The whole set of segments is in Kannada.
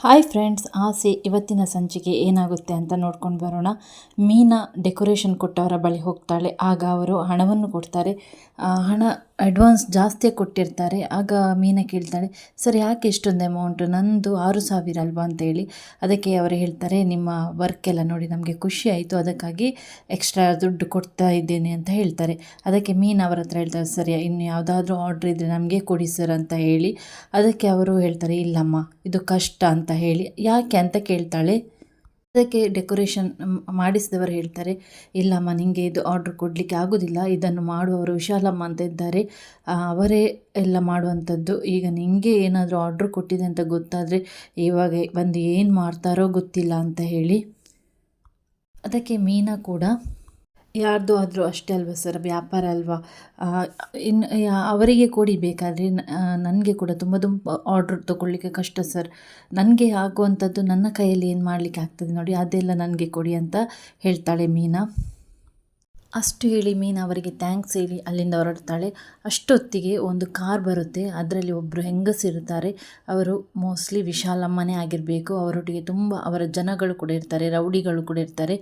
ಹಾಯ್ ಫ್ರೆಂಡ್ಸ್, ಆಸೆ ಇವತ್ತಿನ ಸಂಚಿಕೆ ಏನಾಗುತ್ತೆ ಅಂತ ನೋಡ್ಕೊಂಡು ಬರೋಣ. ಮೀನಾ ಡೆಕೋರೇಷನ್ ಕೊಟ್ಟವರ ಬಳಿ ಹೋಗ್ತಾಳೆ. ಆಗ ಅವರು ಹಣವನ್ನು ಕೊಡ್ತಾರೆ. ಹಣ ಅಡ್ವಾನ್ಸ್ ಜಾಸ್ತಿ ಕೊಟ್ಟಿರ್ತಾರೆ. ಆಗ ಮೀನಾ ಕೇಳ್ತಾಳೆ, ಸರ್, ಯಾಕೆ ಇಷ್ಟೊಂದು ಅಮೌಂಟ್ ನಂದು ಆರು ಸಾವಿರ ಅಲ್ವಾ? ಅಂತೇಳಿ ಅದಕ್ಕೆ ಅವರು ಹೇಳ್ತಾರೆ, ನಿಮ್ಮ ವರ್ಕ್ ಎಲ್ಲ ನೋಡಿ ನಮಗೆ ಖುಷಿ ಆಯಿತು, ಅದಕ್ಕಾಗಿ ಎಕ್ಸ್ಟ್ರಾ ದುಡ್ಡು ಕೊಡ್ತಾ ಇದ್ದೇನೆ ಅಂತ ಹೇಳ್ತಾರೆ. ಅದಕ್ಕೆ ಮೀನ್ ಅವರ ಹತ್ರ ಹೇಳ್ತಾರೆ, ಸರಿ, ಇನ್ನು ಯಾವುದಾದ್ರೂ ಆರ್ಡ್ರ್ ಇದ್ದರೆ ನಮಗೆ ಕೊಡಿ ಸರ್ ಅಂತ ಹೇಳಿ ಅದಕ್ಕೆ ಅವರು ಹೇಳ್ತಾರೆ, ಇಲ್ಲಮ್ಮ, ಇದು ಕಷ್ಟ ಅಂತ ಹೇಳಿ, ಯಾಕೆ? ಅಂತ ಕೇಳ್ತಾಳೆ. ಅದಕ್ಕೆ ಡೆಕೋರೇಷನ್ ಮಾಡಿಸಿದವರು ಹೇಳ್ತಾರೆ, ಇಲ್ಲಮ್ಮ ನಿಮಗೆ ಇದು ಆರ್ಡ್ರ್ ಕೊಡಲಿಕ್ಕೆ ಆಗೋದಿಲ್ಲ, ಇದನ್ನು ಮಾಡುವವರು ವಿಶಾಲಮ್ಮ ಅಂತ ಇದ್ದಾರೆ. ಅವರೇ ಎಲ್ಲ ಮಾಡುವಂಥದ್ದು. ಈಗ ನಿಮಗೆ ಏನಾದರೂ ಆರ್ಡ್ರ್ ಕೊಟ್ಟಿದೆ ಅಂತ ಗೊತ್ತಾದರೆ ಇವಾಗ ಬಂದು ಏನು ಮಾಡ್ತಾರೋ ಗೊತ್ತಿಲ್ಲ ಅಂತ ಹೇಳಿ. ಅದಕ್ಕೆ ಮೀನಾ ಕೂಡ ಯಾರ್ದು ಆದರೂ ಅಷ್ಟೇ ಅಲ್ವಾ ಸರ್, ವ್ಯಾಪಾರ ಅಲ್ವಾ? ಇನ್ನು ಅವರಿಗೆ ಕೊಡಿ ಬೇಕಾದರೆ ನನಗೆ ಕೂಡ ತುಂಬ ತುಂಬ ಆರ್ಡ್ರ್ ತೊಗೊಳ್ಳಿಕ್ಕೆ ಕಷ್ಟ ಸರ್. ನನಗೆ ಆಗುವಂಥದ್ದು ನನ್ನ ಕೈಯಲ್ಲಿ ಏನು ಮಾಡಲಿಕ್ಕೆ ಆಗ್ತದೆ ನೋಡಿ, ಅದೆಲ್ಲ ನನಗೆ ಕೊಡಿ ಅಂತ ಹೇಳ್ತಾಳೆ ಮೀನಾ. ಅಷ್ಟು ಹೇಳಿ ಮೀನಾ ಅವರಿಗೆ ಥ್ಯಾಂಕ್ಸ್ ಹೇಳಿ ಅಲ್ಲಿಂದ ಹೊರಡ್ತಾಳೆ. ಅಷ್ಟೊತ್ತಿಗೆ ಒಂದು ಕಾರ್ ಬರುತ್ತೆ, ಅದರಲ್ಲಿ ಒಬ್ಬರು ಹೆಂಗಸಿರುತ್ತಾರೆ ಅವರು ಮೋಸ್ಟ್ಲಿ ವಿಶಾಲಮ್ಮನೇ ಆಗಿರಬೇಕು. ಅವರೊಟ್ಟಿಗೆ ತುಂಬ, ಅವರ ಜನಗಳು ಕೂಡ ಇರ್ತಾರೆ, ರೌಡಿಗಳು ಕೂಡ ಇರ್ತಾರೆ.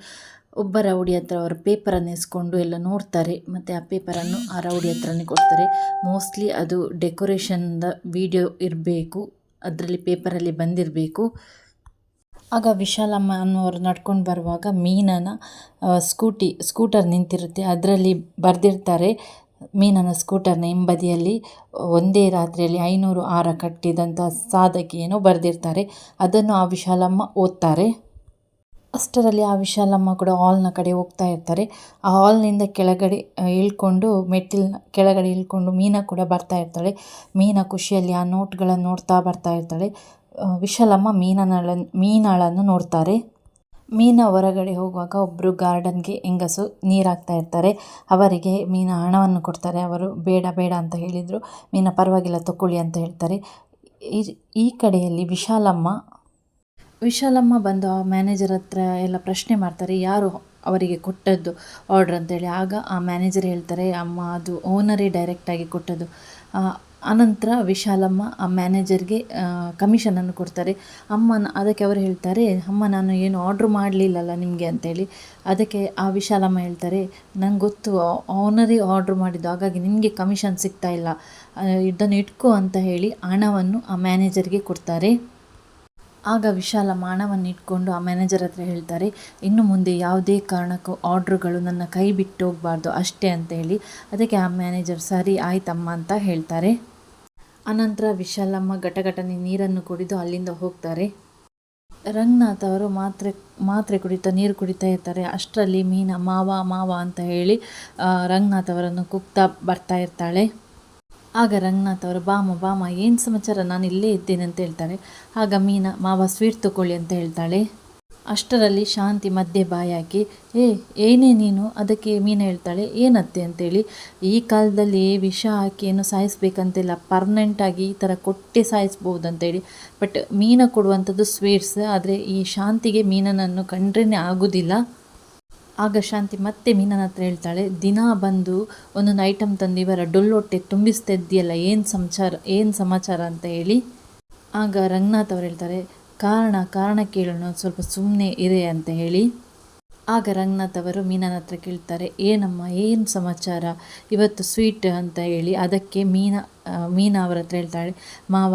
ಒಬ್ಬ ರೌಡಿ ಹತ್ರ ಅವರು ಪೇಪರನ್ನು ಇಸ್ಕೊಂಡು ಎಲ್ಲ ನೋಡ್ತಾರೆ, ಮತ್ತು ಆ ಪೇಪರನ್ನು ಆ ರೌಡಿ ಹತ್ರನೇ ಕೊಡ್ತಾರೆ. ಮೋಸ್ಟ್ಲಿ ಅದು ಡೆಕೋರೇಷನ್ದ ವೀಡಿಯೋ ಇರಬೇಕು, ಅದರಲ್ಲಿ ಪೇಪರಲ್ಲಿ ಬಂದಿರಬೇಕು. ಆಗ ವಿಶಾಲಮ್ಮ ಅನ್ನೋರು ನಡ್ಕೊಂಡು ಬರುವಾಗ ಮೀನನ ಸ್ಕೂಟಿ ಸ್ಕೂಟರ್ ನಿಂತಿರುತ್ತೆ. ಅದರಲ್ಲಿ ಬರೆದಿರ್ತಾರೆ ಮೀನನ ಸ್ಕೂಟರ್ನ ಹಿಂಬದಿಯಲ್ಲಿ. ಒಂದೇ ರಾತ್ರಿಯಲ್ಲಿ ಐನೂರು ಆರ ಕಟ್ಟಿದಂಥ ಸಾಧಕಿ ಏನೋ ಬರೆದಿರ್ತಾರೆ. ಅದನ್ನು ಆ ವಿಶಾಲಮ್ಮ ಓದ್ತಾರೆ. ಅಷ್ಟರಲ್ಲಿ ಆ ವಿಶಾಲಮ್ಮ ಕೂಡ ಹಾಲ್ನ ಕಡೆ ಹೋಗ್ತಾ ಇರ್ತಾರೆ. ಆ ಹಾಲ್ನಿಂದ ಕೆಳಗಡೆ ಇಳ್ಕೊಂಡು ಮೆಟ್ಟಿಲ್ನ, ಕೆಳಗಡೆ ಇಳ್ಕೊಂಡು ಮೀನಾ ಕೂಡ ಬರ್ತಾ ಇರ್ತಾಳೆ ಮೀನಾ ಖುಷಿಯಲ್ಲಿ ಆ ನೋಟ್ಗಳನ್ನು ನೋಡ್ತಾ ಬರ್ತಾ ಇರ್ತಾಳೆ ವಿಶಾಲಮ್ಮ ಮೀನನಳ, ಮೀನಾಳನ್ನು ನೋಡ್ತಾರೆ. ಮೀನಾ ಹೊರಗಡೆ ಹೋಗುವಾಗ ಒಬ್ಬರು ಗಾರ್ಡನ್ಗೆ ಹೆಂಗಸು ನೀರು ಇರ್ತಾರೆ. ಅವರಿಗೆ ಮೀನಾ ಹಣವನ್ನು ಕೊಡ್ತಾರೆ. ಅವರು ಬೇಡ ಬೇಡ ಅಂತ ಹೇಳಿದರು. ಮೀನಾ ಪರವಾಗಿಲ್ಲ, ತಗೊಳ್ಳಿ ಅಂತ ಹೇಳ್ತಾರೆ. ಈ- ಈ ಕಡೆಯಲ್ಲಿ ವಿಶಾಲಮ್ಮ ವಿಶಾಲಮ್ಮ ಬಂದು ಆ ಮ್ಯಾನೇಜರ್ ಹತ್ರ ಎಲ್ಲ ಪ್ರಶ್ನೆ ಮಾಡ್ತಾರೆ, ಯಾರು ಅವರಿಗೆ ಕೊಟ್ಟದ್ದು ಆರ್ಡ್ರ್ ಅಂತೇಳಿ? ಆಗ ಆ ಮ್ಯಾನೇಜರ್ ಹೇಳ್ತಾರೆ, ಅಮ್ಮ, ಅದು ಓನರೇ ಡೈರೆಕ್ಟಾಗಿ ಕೊಟ್ಟದ್ದು. ಅನಂತರ ವಿಶಾಲಮ್ಮ ಆ ಮ್ಯಾನೇಜರ್ಗೆ ಕಮಿಷನನ್ನು ಕೊಡ್ತಾರೆ. ಅಮ್ಮ, ಅದಕ್ಕೆ ಅವರು ಹೇಳ್ತಾರೆ, ಅಮ್ಮ, ನಾನು ಏನು ಆರ್ಡ್ರ್ ಮಾಡಲಿಲ್ಲಲ್ಲ ನಿಮಗೆ ಅಂತೇಳಿ. ಅದಕ್ಕೆ ಆ ವಿಶಾಲಮ್ಮ ಹೇಳ್ತಾರೆ, ನಂಗೆ ಗೊತ್ತು ಓನರೇ ಆರ್ಡ್ರ್ ಮಾಡಿದ್ದು, ಹಾಗಾಗಿ ನಿಮಗೆ ಕಮಿಷನ್ ಸಿಗ್ತಾ ಇಲ್ಲ. ಇದನ್ನು ಇಟ್ಕೋ ಅಂತ ಹೇಳಿ ಹಣವನ್ನು ಆ ಮ್ಯಾನೇಜರ್ಗೆ ಕೊಡ್ತಾರೆ. ಆಗ ವಿಶಾಲ ಮಾನವನ್ನಿಟ್ಕೊಂಡು ಆ ಮ್ಯಾನೇಜರ್ ಹತ್ರ ಹೇಳ್ತಾರೆ, ಇನ್ನು ಮುಂದೆ ಯಾವುದೇ ಕಾರಣಕ್ಕೂ ಆರ್ಡ್ರುಗಳು ನನ್ನ ಕೈ ಬಿಟ್ಟು ಹೋಗಬಾರ್ದು ಅಷ್ಟೇ ಅಂತ ಹೇಳಿ. ಅದಕ್ಕೆ ಆ ಮ್ಯಾನೇಜರ್ ಸರಿ, ಆಯ್ತಮ್ಮ ಅಂತ ಹೇಳ್ತಾರೆ. ಅನಂತರ ವಿಶಾಲಮ್ಮ ಘಟಘಟನೆ ನೀರನ್ನು ಕುಡಿದು ಅಲ್ಲಿಂದ ಹೋಗ್ತಾರೆ. ರಂಗನಾಥ್ ಅವರು ಮಾತ್ರೆ ಮಾತ್ರೆ ಕುಡಿತಾ, ನೀರು ಕುಡಿತಾ ಇರ್ತಾರೆ. ಅಷ್ಟರಲ್ಲಿ ಮೀನ, ಮಾವ ಮಾವ ಅಂತ ಹೇಳಿ ರಂಗನಾಥ್ ಅವರನ್ನು ಕುಗ್ತಾ ಬರ್ತಾ ಇರ್ತಾಳೆ. ಆಗ ರಂಗನಾಥ್ ಅವರು, ಬಾಮ ಬಾಮ, ಏನು ಸಮಾಚಾರ? ನಾನು ಇಲ್ಲೇ ಇದ್ದೇನೆ ಅಂತ ಹೇಳ್ತಾರೆ ಆಗ ಮೀನಾ, ಮಾವ ಸ್ವೀಟ್ ತಗೊಳ್ಳಿ ಅಂತ ಹೇಳ್ತಾಳೆ. ಅಷ್ಟರಲ್ಲಿ ಶಾಂತಿ ಮಧ್ಯೆ ಬಾಯಾಕಿ, ಏ, ಏನೇ ನೀನು? ಅದಕ್ಕೆ ಮೀನಾ ಹೇಳ್ತಾಳೆ, ಏನತ್ತೆ ಅಂತೇಳಿ, ಈ ಕಾಲದಲ್ಲಿ ವಿಷ ಹಾಕಿ ಏನು ಸಾಯಿಸ್ಬೇಕಂತಿಲ್ಲ. ಪರ್ಮನೆಂಟಾಗಿ ಈ ಥರ ಕೊಟ್ಟೆ ಸಾಯಿಸ್ಬೋದು ಅಂತೇಳಿ ಬಟ್ ಮೀನ ಕೊಡುವಂಥದ್ದು ಸ್ವೀಟ್ಸ್ ಆದರೆ ಈ ಶಾಂತಿಗೆ ಮೀನನನ್ನು ಕಂಡ್ರೇ ಆಗೋದಿಲ್ಲ. ಆಗ ಶಾಂತಿ ಮತ್ತೆ ಮೀನನ ಹತ್ರ ಹೇಳ್ತಾಳೆ, ದಿನ ಬಂದು ಒಂದೊಂದು ಐಟಮ್ ತಂದು ಇವರ ಡೊಳ್ಳೊಟ್ಟೆ ತುಂಬಿಸ್ತಾ ಇದೆಯಲ್ಲ ಏನು ಸಂಚಾರ, ಏನು ಸಮಾಚಾರ ಅಂತ ಹೇಳಿ. ಆಗ ರಂಗನಾಥ್ ಅವ್ರು ಹೇಳ್ತಾರೆ, ಕಾರಣ ಕಾರಣ ಕೇಳೋಣ ಸ್ವಲ್ಪ ಸುಮ್ಮನೆ ಇರೆ ಅಂತ ಹೇಳಿ. ಆಗ ರಂಗನಾಥ್ ಅವರು ಮೀನನ ಹತ್ರ ಕೇಳ್ತಾರೆ, ಏನಮ್ಮ, ಏನು ಸಮಾಚಾರ, ಇವತ್ತು ಸ್ವೀಟ್ ಅಂತ ಹೇಳಿ, ಅದಕ್ಕೆ ಮೀನಾ ಮೀನಾ ಅವರ ಹತ್ರ ಹೇಳ್ತಾಳೆ, ಮಾವ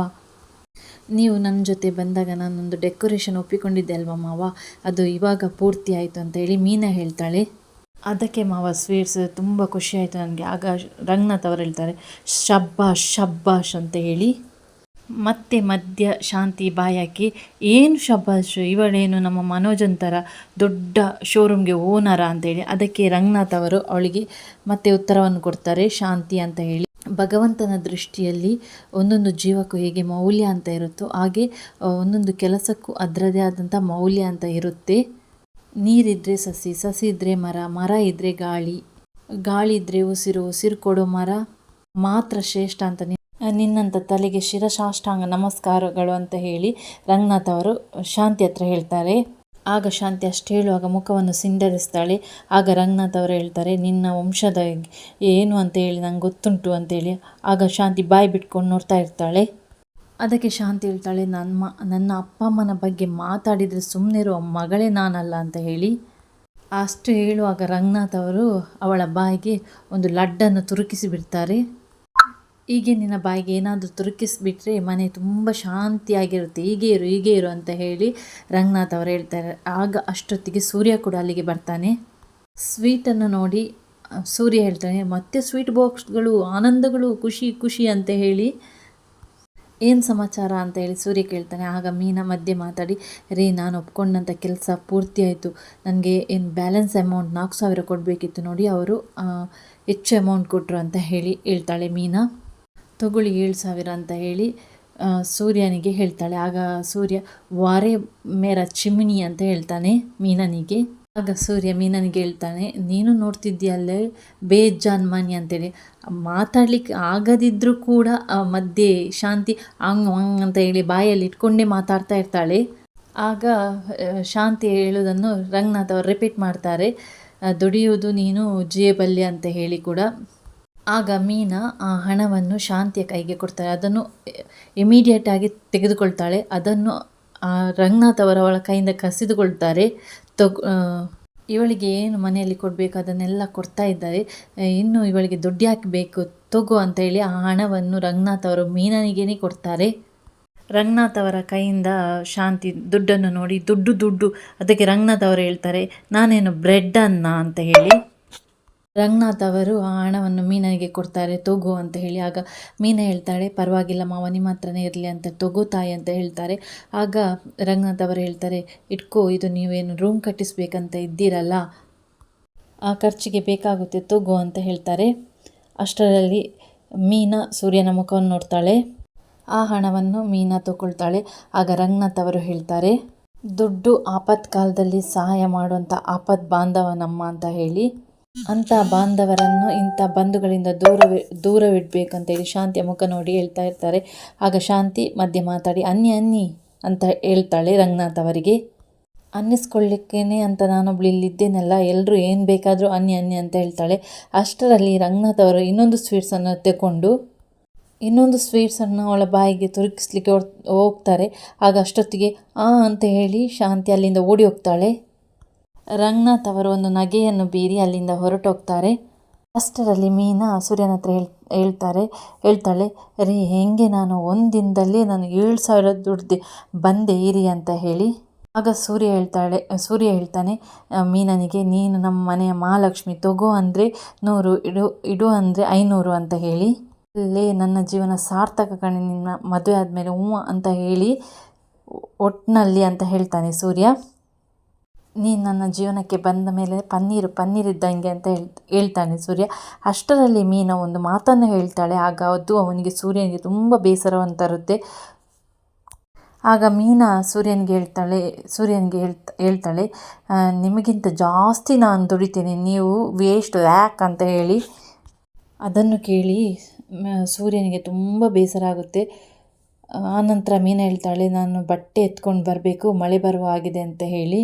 ನೀವು ನನ್ನ ಜೊತೆ ಬಂದಾಗ ನಾನೊಂದು ಡೆಕೋರೇಷನ್ ಒಪ್ಪಿಕೊಂಡಿದ್ದೆ ಅಲ್ವಾ ಮಾವ? ಅದು ಇವಾಗ ಪೂರ್ತಿ ಆಯಿತು ಅಂತ ಹೇಳಿ ಮೀನಾ ಹೇಳ್ತಾಳೆ. ಅದಕ್ಕೆ ಮಾವ ಸ್ವೀಟ್ಸ್ ತುಂಬ ಖುಷಿ ಆಯಿತು ನನಗೆ. ಆಗ ರಂಗನಾಥ್ ಅವರು ಹೇಳ್ತಾರೆ ಶಬ್ಬಾಶ್ ಶಬ್ಬಾಶ್ ಅಂತ ಹೇಳಿ. ಮತ್ತೆ ಮಧ್ಯ ಶಾಂತಿ ಬಾಯಾಕಿ, ಏನು ಶಬ್ಬಾಶ್ ಇವಳೇನು ನಮ್ಮ ಮನೋಜನ್ ಥರ ದೊಡ್ಡ ಶೋರೂಮ್ಗೆ ಓನರ? ಅಂತೇಳಿ ಅದಕ್ಕೆ ರಂಗನಾಥ್ ಅವರು ಅವಳಿಗೆ ಮತ್ತೆ ಉತ್ತರವನ್ನು ಕೊಡ್ತಾರೆ, ಶಾಂತಿ ಅಂತ ಹೇಳಿ. ಭಗವಂತನ ದೃಷ್ಟಿಯಲ್ಲಿ ಒಂದೊಂದು ಜೀವಕ್ಕೂ ಹೇಗೆ ಮೌಲ್ಯ ಅಂತ ಇರುತ್ತೋ ಹಾಗೆ ಒಂದೊಂದು ಕೆಲಸಕ್ಕೂ ಅದರದೇ ಆದಂಥ ಮೌಲ್ಯ ಅಂತ ಇರುತ್ತೆ. ನೀರಿದ್ದರೆ ಸಸಿ ಸಸಿ ಇದ್ದರೆ ಮರ ಮರ ಇದ್ದರೆ ಗಾಳಿ ಗಾಳಿ ಇದ್ದರೆ ಉಸಿರು ಉಸಿರು ಕೊಡೋ ಮರ ಮಾತ್ರ ಶ್ರೇಷ್ಠ ಅಂತ ನಿನ್ನಂಥ ತಲೆಗೆ ಶಿರಸಾಷ್ಟಾಂಗ ನಮಸ್ಕಾರಗಳು ಅಂತ ಹೇಳಿ ರಂಗನಾಥ್ ಅವರು ಶಾಂತಿ ಹತ್ರ ಹೇಳ್ತಾರೆ. ಆಗ ಶಾಂತಿ ಅಷ್ಟು ಹೇಳುವಾಗ ಮುಖವನ್ನು ಸಿಂಡರಿಸ್ತಾಳೆ. ಆಗ ರಂಗನಾಥ್ ಅವರು ಹೇಳ್ತಾರೆ, ನಿನ್ನ ವಂಶದ ಏನು ಅಂತ ಹೇಳಿ ನಂಗೆ ಗೊತ್ತುಂಟು ಅಂತೇಳಿ ಆಗ ಶಾಂತಿ ಬಾಯಿ ಬಿಟ್ಕೊಂಡು ನೋಡ್ತಾ ಇರ್ತಾಳೆ. ಅದಕ್ಕೆ ಶಾಂತಿ ಹೇಳ್ತಾಳೆ ನನ್ನ ನನ್ನ ಅಪ್ಪ ಅಮ್ಮನ ಬಗ್ಗೆ ಮಾತಾಡಿದರೆ ಸುಮ್ಮನೆ ಇರುವ ಮಗಳೇ ನಾನಲ್ಲ ಅಂತ ಹೇಳಿ. ಅಷ್ಟು ಹೇಳುವಾಗ ರಂಗನಾಥ್ ಅವರು ಅವಳ ಬಾಯಿಗೆ ಒಂದು ಲಡ್ಡನ್ನು ತುರುಕಿಸಿ ಬಿಡ್ತಾರೆ. ಹೀಗೆ ನಿನ್ನ ಬಾಯಿಗೆ ಏನಾದರೂ ತುರುಕಿಸ್ಬಿಟ್ರೆ ಮನೆ ತುಂಬ ಶಾಂತಿಯಾಗಿರುತ್ತೆ. ಹೀಗೆ ಇರು ಹೀಗೆ ಇರು ಅಂತ ಹೇಳಿ ರಂಗನಾಥ್ ಅವರು ಹೇಳ್ತಾರೆ. ಆಗ ಅಷ್ಟೊತ್ತಿಗೆ ಸೂರ್ಯ ಕೂಡ ಅಲ್ಲಿಗೆ ಬರ್ತಾನೆ. ಸ್ವೀಟನ್ನು ನೋಡಿ ಸೂರ್ಯ ಹೇಳ್ತಾನೆ, ಮತ್ತೆ ಸ್ವೀಟ್ ಬಾಕ್ಸ್ಗಳು ಆನಂದಗಳು, ಖುಷಿ ಖುಷಿ ಅಂತ ಹೇಳಿ. ಏನು ಸಮಾಚಾರ ಅಂತ ಹೇಳಿ ಸೂರ್ಯ ಕೇಳ್ತಾನೆ. ಆಗ ಮೀನಾ ಮಧ್ಯೆ ಮಾತಾಡಿ ರೀ ನಾನು ಒಪ್ಕೊಂಡಂಥ ಕೆಲಸ ಪೂರ್ತಿ ಆಯಿತು. ನನಗೆ ಏನು ಬ್ಯಾಲೆನ್ಸ್ ಅಮೌಂಟ್ ನಾಲ್ಕು ಸಾವಿರ ಕೊಡಬೇಕಿತ್ತು ನೋಡಿ, ಅವರು ಹೆಚ್ಚು ಅಮೌಂಟ್ ಕೊಟ್ಟರು ಅಂತ ಹೇಳಿ ಹೇಳ್ತಾಳೆ ಮೀನಾ. ತಗೊಳ್ಳಿ ಏಳು ಸಾವಿರ ಅಂತ ಹೇಳಿ ಸೂರ್ಯನಿಗೆ ಹೇಳ್ತಾಳೆ. ಆಗ ಸೂರ್ಯ, ವಾರೆ ಮೇರ ಚಿಮಿಣಿ ಅಂತ ಹೇಳ್ತಾನೆ ಮೀನನಿಗೆ. ಆಗ ಸೂರ್ಯ ಮೀನನಿಗೆ ಹೇಳ್ತಾನೆ, ನೀನು ನೋಡ್ತಿದ್ದೀಯಲ್ಲೇ, ಬೇಜಾನ್ ಮಾನಿ ಅಂತೇಳಿ. ಮಾತಾಡ್ಲಿಕ್ಕೆ ಆಗದಿದ್ದರೂ ಕೂಡ ಮಧ್ಯೆ ಶಾಂತಿ ಅಂಗ್ ಅಂಗ್ ಅಂತ ಹೇಳಿ ಬಾಯಲ್ಲಿ ಇಟ್ಕೊಂಡೇ ಮಾತಾಡ್ತಾ ಇರ್ತಾಳೆ. ಆಗ ಶಾಂತಿ ಹೇಳೋದನ್ನು ರಂಗನಾಥ್ ಅವರು ರಿಪೀಟ್ ಮಾಡ್ತಾರೆ. ದುಡಿಯುವುದು ನೀನು ಜೇಬಲ್ಲಿ ಅಂತ ಹೇಳಿ ಕೂಡ ಆಗ ಮೀನಾ ಆ ಹಣವನ್ನು ಶಾಂತಿಯ ಕೈಗೆ ಕೊಡ್ತಾಳೆ. ಅದನ್ನು ಇಮಿಡಿಯೇಟ್ ಆಗಿ ತೆಗೆದುಕೊಳ್ತಾಳೆ. ಅದನ್ನು ಆ ರಂಗನಾಥ್ ಅವರವಳ ಕೈಯಿಂದ ಕಸಿದುಕೊಳ್ತಾರೆ. ತಗೊ ಇವಳಿಗೆ ಏನು ಮನೆಯಲ್ಲಿ ಕೊಡಬೇಕು? ಅದನ್ನೆಲ್ಲ ಕೊಡ್ತಾ ಇದ್ದಾರೆ. ಇನ್ನು ಇವಳಿಗೆ ದುಡ್ಡು ಹಾಕಬೇಕು ತಗೋ ಅಂತ ಹೇಳಿ ಆ ಹಣವನ್ನು ರಂಗನಾಥ್ ಅವರು ಮೀನನಿಗೇನೆ ಕೊಡ್ತಾರೆ. ರಂಗನಾಥ್ ಅವರ ಕೈಯಿಂದ ಶಾಂತಿ ದುಡ್ಡನ್ನು ನೋಡಿ, ದುಡ್ಡು ದುಡ್ಡು, ಅದಕ್ಕೆ ರಂಗನಾಥ್ ಅವರು ಹೇಳ್ತಾರೆ, ನಾನೇನು ಬ್ರೆಡ್ ಅನ್ನ? ಅಂತ ಹೇಳಿ. ರಂಗನಾಥ್ ಅವರು ಆ ಹಣವನ್ನು ಮೀನನಿಗೆ ಕೊಡ್ತಾರೆ, ತಗೋ ಅಂತ ಹೇಳಿ. ಆಗ ಮೀನ ಹೇಳ್ತಾಳೆ, ಪರವಾಗಿಲ್ಲ ಮಾವ, ನಿಮ್ಮ ಹತ್ರನೇ ಇರಲಿ ಅಂತ ತಗೋ ತಾಯಿ ಅಂತ ಹೇಳ್ತಾರೆ. ಆಗ ರಂಗನಾಥ್ ಅವರು ಹೇಳ್ತಾರೆ, ಇಟ್ಕೋ, ಇದು ನೀವೇನು ರೂಮ್ ಕಟ್ಟಿಸ್ಬೇಕಂತ ಇದ್ದೀರಲ್ಲ? ಆ ಖರ್ಚಿಗೆ ಬೇಕಾಗುತ್ತೆ ತಗೋ ಅಂತ ಹೇಳ್ತಾರೆ. ಅಷ್ಟರಲ್ಲಿ ಮೀನಾ ಸೂರ್ಯನ ಮುಖವನ್ನು ನೋಡ್ತಾಳೆ. ಆ ಹಣವನ್ನು ಮೀನಾ ತಗೊಳ್ತಾಳೆ. ಆಗ ರಂಗನಾಥ್ ಅವರು ಹೇಳ್ತಾರೆ, ದುಡ್ಡು ಆಪತ್ಕಾಲದಲ್ಲಿ ಸಹಾಯ ಮಾಡುವಂಥ ಆಪತ್ ಬಾಂಧವ ನಮ್ಮ ಅಂತ ಹೇಳಿ. ಅಂಥ ಬಾಂಧವರನ್ನು ಇಂಥ ಬಂಧುಗಳಿಂದ ದೂರ ದೂರವಿಡಬೇಕಂತೇಳಿ ಶಾಂತಿಯ ಮುಖ ನೋಡಿ ಹೇಳ್ತಾ ಇರ್ತಾರೆ. ಆಗ ಶಾಂತಿ ಮಧ್ಯೆ ಮಾತಾಡಿ, ಅನ್ನಿ ಅನ್ನಿ ಅಂತ ಹೇಳ್ತಾಳೆ ರಂಗನಾಥ್ ಅವರಿಗೆ. ಅನ್ನಿಸ್ಕೊಳ್ಳಿಕ್ಕೇನೆ ಅಂತ ನಾನೊಬ್ಳು ಇಲ್ಲಿದ್ದೇನಲ್ಲ ಎಲ್ಲರೂ ಏನು ಬೇಕಾದರೂ ಅನ್ನಿ ಅನ್ನಿ ಅಂತ ಹೇಳ್ತಾಳೆ. ಅಷ್ಟರಲ್ಲಿ ರಂಗನಾಥ್ ಅವರು ಇನ್ನೊಂದು ಸ್ವೀಟ್ಸನ್ನು ತಗೊಂಡು ಇನ್ನೊಂದು ಸ್ವೀಟ್ಸನ್ನು ಅವಳ ಬಾಯಿಗೆ ತುರುಕಿಸ್ಲಿಕ್ಕೆ ಹೋಗ್ತಾರೆ. ಆಗ ಅಷ್ಟೊತ್ತಿಗೆ, ಆ ಅಂತ ಹೇಳಿ ಶಾಂತಿ ಅಲ್ಲಿಂದ ಓಡಿ ಹೋಗ್ತಾಳೆ. ರಂಗನಾಥ್ ಅವರು ಒಂದು ನಗೆಯನ್ನು ಬೀರಿ ಅಲ್ಲಿಂದ ಹೊರಟೋಗ್ತಾರೆ. ಅಷ್ಟರಲ್ಲಿ ಮೀನಾ ಸೂರ್ಯನ ಹತ್ರ ಹೇಳ್, ಹೇಳ್ತಾರೆ, ಹೇಳ್ತಾಳೆ, ರೀ, ಹೆಂಗೆ ನಾನು ಒಂದು ದಿನದಲ್ಲಿ ನಾನು ಏಳು ಸಾವಿರ ದುಡ್ದು ಬಂದೆ, ಇರಿ ಅಂತ ಹೇಳಿ. ಆಗ ಸೂರ್ಯ ಹೇಳ್ತಾಳೆ, ಸೂರ್ಯ ಹೇಳ್ತಾನೆ ಮೀನನಿಗೆ ನೀನು ನಮ್ಮ ಮನೆಯ ಮಹಾಲಕ್ಷ್ಮಿ ತಗೋ ಅಂದರೆ ನೂರು, ಇಡು ಇಡು ಅಂದರೆ ಐನೂರು ಅಂತ ಹೇಳಿ. ಅಲ್ಲೇ ನನ್ನ ಜೀವನ ಸಾರ್ಥಕ ಕಣೆ, ನಿನ್ನ ಮದುವೆ ಆದಮೇಲೆ ಹ್ಞೂ ಅಂತ ಹೇಳಿ ಒಟ್ಟಿನಲ್ಲಿ ಅಂತ ಹೇಳ್ತಾನೆ ಸೂರ್ಯ. ನೀನು ನನ್ನ ಜೀವನಕ್ಕೆ ಬಂದ ಮೇಲೆ ಪನ್ನೀರು, ಪನ್ನೀರ್ ಇದ್ದಂಗೆ ಅಂತ ಹೇಳ್, ಹೇಳ್ತಾನೆ ಸೂರ್ಯ. ಅಷ್ಟರಲ್ಲಿ ಮೀನ ಒಂದು ಮಾತನ್ನು ಹೇಳ್ತಾಳೆ. ಆಗ ಅದು ಅವನಿಗೆ ಸೂರ್ಯನಿಗೆ ತುಂಬ ಬೇಸರವನ್ನು ತರುತ್ತೆ. ಆಗ ಮೀನಾ ಸೂರ್ಯನಿಗೆ ಹೇಳ್ತಾಳೆ, ಸೂರ್ಯನಿಗೆ ಹೇಳ್ತ ಹೇಳ್ತಾಳೆ ನಿಮಗಿಂತ ಜಾಸ್ತಿ ನಾನು ದುಡಿತೇನೆ. ನೀವು ವೇಸ್ಟ್ ಯಾಕ್ ಅಂತ ಹೇಳಿ. ಅದನ್ನು ಕೇಳಿ ಸೂರ್ಯನಿಗೆ ತುಂಬ ಬೇಸರ ಆಗುತ್ತೆ. ಆನಂತರ ಮೀನ ಹೇಳ್ತಾಳೆ, ನಾನು ಬಟ್ಟೆ ಎತ್ಕೊಂಡು ಬರಬೇಕು, ಮಳೆ ಬರುವ ಆಗಿದೆ ಅಂತ ಹೇಳಿ.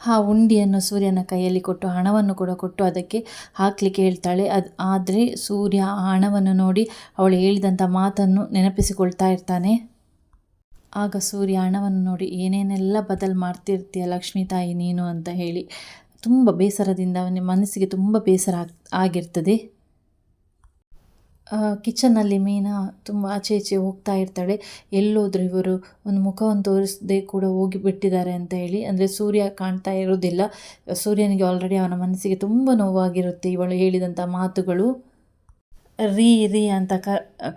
ಆ ಉಂಡಿಯನ್ನು ಸೂರ್ಯನ ಕೈಯಲ್ಲಿ ಕೊಟ್ಟು, ಹಣವನ್ನು ಕೂಡ ಕೊಟ್ಟು ಅದಕ್ಕೆ ಹಾಕಲಿಕ್ಕೆ ಹೇಳ್ತಾಳೆ. ಅದು ಆದರೆ ಸೂರ್ಯ ಆ ಹಣವನ್ನು ನೋಡಿ ಅವಳು ಹೇಳಿದಂಥ ಮಾತನ್ನು ನೆನಪಿಸಿಕೊಳ್ತಾ ಇರ್ತಾನೆ. ಆಗ ಸೂರ್ಯ ಹಣವನ್ನು ನೋಡಿ, ಏನೇನೆಲ್ಲ ಬದಲು ಮಾಡ್ತಿರ್ತೀಯ ಲಕ್ಷ್ಮೀ ತಾಯಿ ನೀನು ಅಂತ ಹೇಳಿ, ತುಂಬ ಬೇಸರದಿಂದ ಅವನ ಮನಸ್ಸಿಗೆ ತುಂಬ ಬೇಸರ ಆಗ್ ಆಗಿರ್ತದೆ. ಕಿಚನ್ನಲ್ಲಿ ಮೀನಾ ತುಂಬ ಆಚೆ ಈಚೆ ಹೋಗ್ತಾ ಇರ್ತಾಳೆ. ಎಲ್ಲೋದ್ರು ಇವರು ಒಂದು ಮುಖವನ್ನು ತೋರಿಸದೆ ಕೂಡ ಹೋಗಿ ಬಿಟ್ಟಿದ್ದಾರೆ ಅಂತ ಹೇಳಿ. ಅಂದರೆ ಸೂರ್ಯ ಕಾಣ್ತಾ ಇರೋದಿಲ್ಲ ಸೂರ್ಯನಿಗೆ ಆಲ್ರೆಡಿ ಅವನ ಮನಸ್ಸಿಗೆ ತುಂಬ ನೋವಾಗಿರುತ್ತೆ ಇವಳು ಹೇಳಿದಂಥ ಮಾತುಗಳು. ರೀ ರೀ ಅಂತ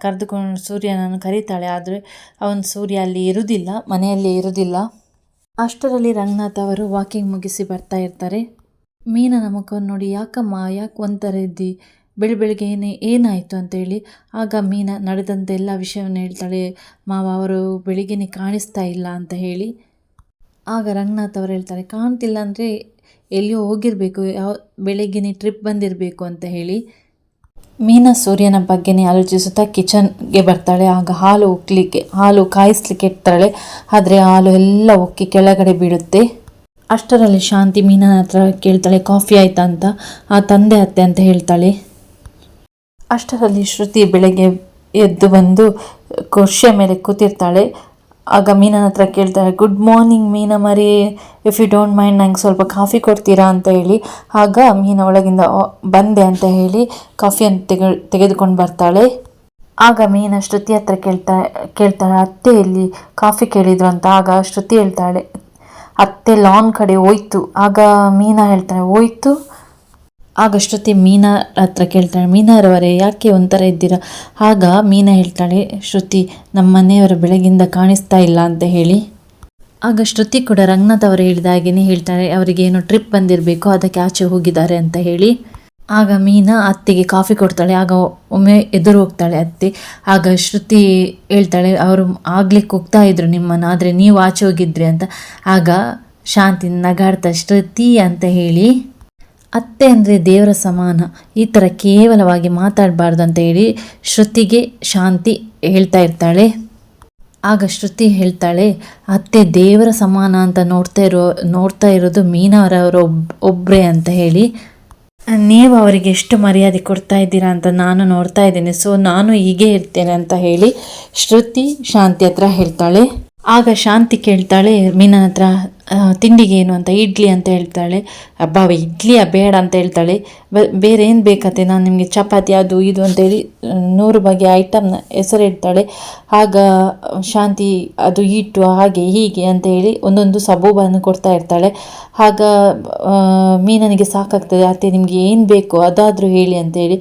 ಕರೆದುಕೊಂಡು ಸೂರ್ಯನನ್ನು ಕರೀತಾಳೆ. ಆದರೆ ಅವನು ಸೂರ್ಯ ಅಲ್ಲಿ ಇರುವುದಿಲ್ಲ, ಮನೆಯಲ್ಲಿ ಇರುವುದಿಲ್ಲ. ಅಷ್ಟರಲ್ಲಿ ರಂಗನಾಥ್ ಅವರು ವಾಕಿಂಗ್ ಮುಗಿಸಿ ಬರ್ತಾ ಇರ್ತಾರೆ. ಮೀನನ ಮುಖವನ್ನು ನೋಡಿ, ಯಾಕಮ್ಮ, ಯಾಕೆ ಒಂಥರ ಇದ್ದಿ? ಬೆಳಿ ಬೆಳಿಗ್ಗೆ ಏನೇ ಏನಾಯಿತು ಅಂತೇಳಿ ಆಗ ಮೀನ ನಡೆದಂಥ ಎಲ್ಲ ವಿಷಯವನ್ನು ಹೇಳ್ತಾಳೆ, ಮಾವ ಅವರು ಬೆಳಿಗ್ಗೆನೆ ಕಾಣಿಸ್ತಾ ಇಲ್ಲ ಅಂತ ಹೇಳಿ. ಆಗ ರಂಗನಾಥ್ ಅವರು ಹೇಳ್ತಾರೆ, ಕಾಣ್ತಿಲ್ಲ ಅಂದರೆ ಎಲ್ಲಿಯೋ ಹೋಗಿರಬೇಕು, ಯಾವ ಬೆಳಗ್ಗೆನೇ ಟ್ರಿಪ್ ಬಂದಿರಬೇಕು ಅಂತ ಹೇಳಿ. ಮೀನಾ ಸೂರ್ಯನ ಬಗ್ಗೆನೇ ಆಲೋಚಿಸುತ್ತಾ ಕಿಚನ್ಗೆ ಬರ್ತಾಳೆ, ಆಗ ಹಾಲು ಉಕ್ಕಲಿಕ್ಕೆ ಹಾಲು ಕಾಯಿಸ್ಲಿಕ್ಕೆ ಇಡ್ತಾಳೆ ಆದರೆ ಹಾಲು ಎಲ್ಲ ಉಕ್ಕಿ ಕೆಳಗಡೆ ಬೀಳುತ್ತೆ. ಅಷ್ಟರಲ್ಲಿ ಶಾಂತಿ ಮೀನನ ಹತ್ರ ಕೇಳ್ತಾಳೆ, ಕಾಫಿ ಆಯ್ತಾ? ಅಂತ. ಆ ತಂದೆ ಅತ್ತೆ ಅಂತ ಹೇಳ್ತಾಳೆ. ಅಷ್ಟರಲ್ಲಿ ಶ್ರುತಿ ಬೆಳಗ್ಗೆ ಎದ್ದು ಬಂದು ಕುರ್ಷಿಯ ಮೇಲೆ ಕೂತಿರ್ತಾಳೆ. ಆಗ ಮೀನನ ಹತ್ರ ಕೇಳ್ತಾಳೆ ಗುಡ್ ಮಾರ್ನಿಂಗ್ ಮೀನ ಮರಿ. ಇಫ್ ಯು ಡೋಂಟ್ ಮೈಂಡ್ ನಂಗೆ ಸ್ವಲ್ಪ ಕಾಫಿ ಕೊಡ್ತೀರಾ ಅಂತ ಹೇಳಿ. ಆಗ ಮೀನ ಒಳಗಿಂದ ಬಂದೆ ಅಂತ ಹೇಳಿ ಕಾಫಿಯನ್ನು ತೆಗೆ ತೆಗೆದುಕೊಂಡು ಬರ್ತಾಳೆ. ಆಗ ಮೀನ ಶ್ರುತಿ ಹತ್ರ ಕೇಳ್ತಾ, ಕೇಳ್ತಾಳೆ, ಅತ್ತೆ ಇಲ್ಲಿ ಕಾಫಿ ಕೇಳಿದ್ರು ಅಂತ. ಆಗ ಶ್ರುತಿ ಹೇಳ್ತಾಳೆ, ಅತ್ತೆ ಲಾನ್ ಕಡೆ ಹೋಯ್ತು. ಆಗ ಮೀನಾ ಹೇಳ್ತಾಳೆ, ಹೋಯ್ತು? ಆಗ ಶ್ರುತಿ ಮೀನಾ ಹತ್ರ ಕೇಳ್ತಾಳೆ, ಮೀನಾರವರೇ, ಯಾಕೆ ಒಂಥರ ಇದ್ದೀರಾ? ಆಗ ಮೀನಾ ಹೇಳ್ತಾಳೆ, ಶ್ರುತಿ, ನಮ್ಮ ಮನೆಯವರ ಬೆಳಗಿಂದ ಕಾಣಿಸ್ತಾ ಇಲ್ಲ ಅಂತ ಹೇಳಿ. ಆಗ ಶ್ರುತಿ ಕೂಡ ರಂಗನಾಥ್ ಅವರು ಹೇಳಿದ ಹಾಗೆಯೇ ಹೇಳ್ತಾಳೆ, ಅವರಿಗೆ ಏನೋ ಟ್ರಿಪ್ ಬಂದಿರಬೇಕು, ಅದಕ್ಕೆ ಆಚೆ ಹೋಗಿದ್ದಾರೆ ಅಂತ ಹೇಳಿ. ಆಗ ಮೀನಾ ಅತ್ತೆಗೆ ಕಾಫಿ ಕೊಡ್ತಾಳೆ, ಆಗ ಒಮ್ಮೆ ಎದುರು ಹೋಗ್ತಾಳೆ ಅತ್ತೆ. ಆಗ ಶ್ರುತಿ ಹೇಳ್ತಾಳೆ, ಅವರು ಆಗ್ಲಿಕ್ಕೆ ಹೋಗ್ತಾ ಇದ್ರು ನಿಮ್ಮನ್ನು, ಆದರೆ ನೀವು ಆಚೆ ಹೋಗಿದ್ರಿ ಅಂತ. ಆಗ ಶಾಂತಿ ನಗಾಡ್ತಾ, ಶ್ರುತಿ ಅಂತ ಹೇಳಿ ಅತ್ತೆ ಅಂದರೆ ದೇವರ ಸಮಾನ. ಈ ಥರ ಕೇವಲವಾಗಿ ಮಾತಾಡಬಾರ್ದು ಅಂತ ಹೇಳಿ ಶ್ರುತಿಗೆ ಶಾಂತಿ ಹೇಳ್ತಾ ಇರ್ತಾಳೆ. ಆಗ ಶ್ರುತಿ ಹೇಳ್ತಾಳೆ, ಅತ್ತೆ ದೇವರ ಸಮಾನ ಅಂತ ನೋಡ್ತಾ ಇರೋ, ನೋಡ್ತಾ ಇರೋದು ಮೀನವರವರ ಒಬ್ ಒಬ್ಬರೇ ಅಂತ ಹೇಳಿ. ನೀವು ಅವರಿಗೆ ಎಷ್ಟು ಮರ್ಯಾದೆ ಕೊಡ್ತಾ ಇದ್ದೀರಾ ಅಂತ ನಾನು ನೋಡ್ತಾ ಇದ್ದೇನೆ. ಸೊ, ನಾನು ಹೀಗೆ ಇರ್ತೇನೆ ಅಂತ ಹೇಳಿ ಶ್ರುತಿ ಶಾಂತಿ ಹತ್ರ ಹೇಳ್ತಾಳೆ. ಆಗ ಶಾಂತಿ ಕೇಳ್ತಾಳೆ ಮೀನನ ಹತ್ರ ತಿಂಡಿಗೆ ಏನು ಅಂತ, ಇಡ್ಲಿ ಅಂತ ಹೇಳ್ತಾಳೆ. ಅಬ್ಬಾವ ಇಡ್ಲಿಯ? ಬೇಡ ಅಂತ ಹೇಳ್ತಾಳೆ. ಬೇರೆ ಏನು ಬೇಕತ್ತೆ ನಾನು ನಿಮಗೆ ಚಪಾತಿ, ಅದು, ಇದು ಅಂತೇಳಿ ನೂರು ಬಗೆಯ ಐಟಮ್ನ ಹೆಸರು ಹೇಳ್ತಾಳೆ. ಆಗ ಶಾಂತಿ ಅದು ಇಟ್ಟು, ಹಾಗೆ, ಹೀಗೆ ಅಂತ ಹೇಳಿ ಒಂದೊಂದು ಸಬೂಬನ್ನು ಕೊಡ್ತಾ ಇರ್ತಾಳೆ. ಆಗ ಮೀನನಿಗೆ ಸಾಕಾಗ್ತದೆ. ಅತ್ತೆ, ನಿಮಗೆ ಏನು ಬೇಕು, ಅದಾದರೂ ಹೇಳಿ ಅಂತೇಳಿ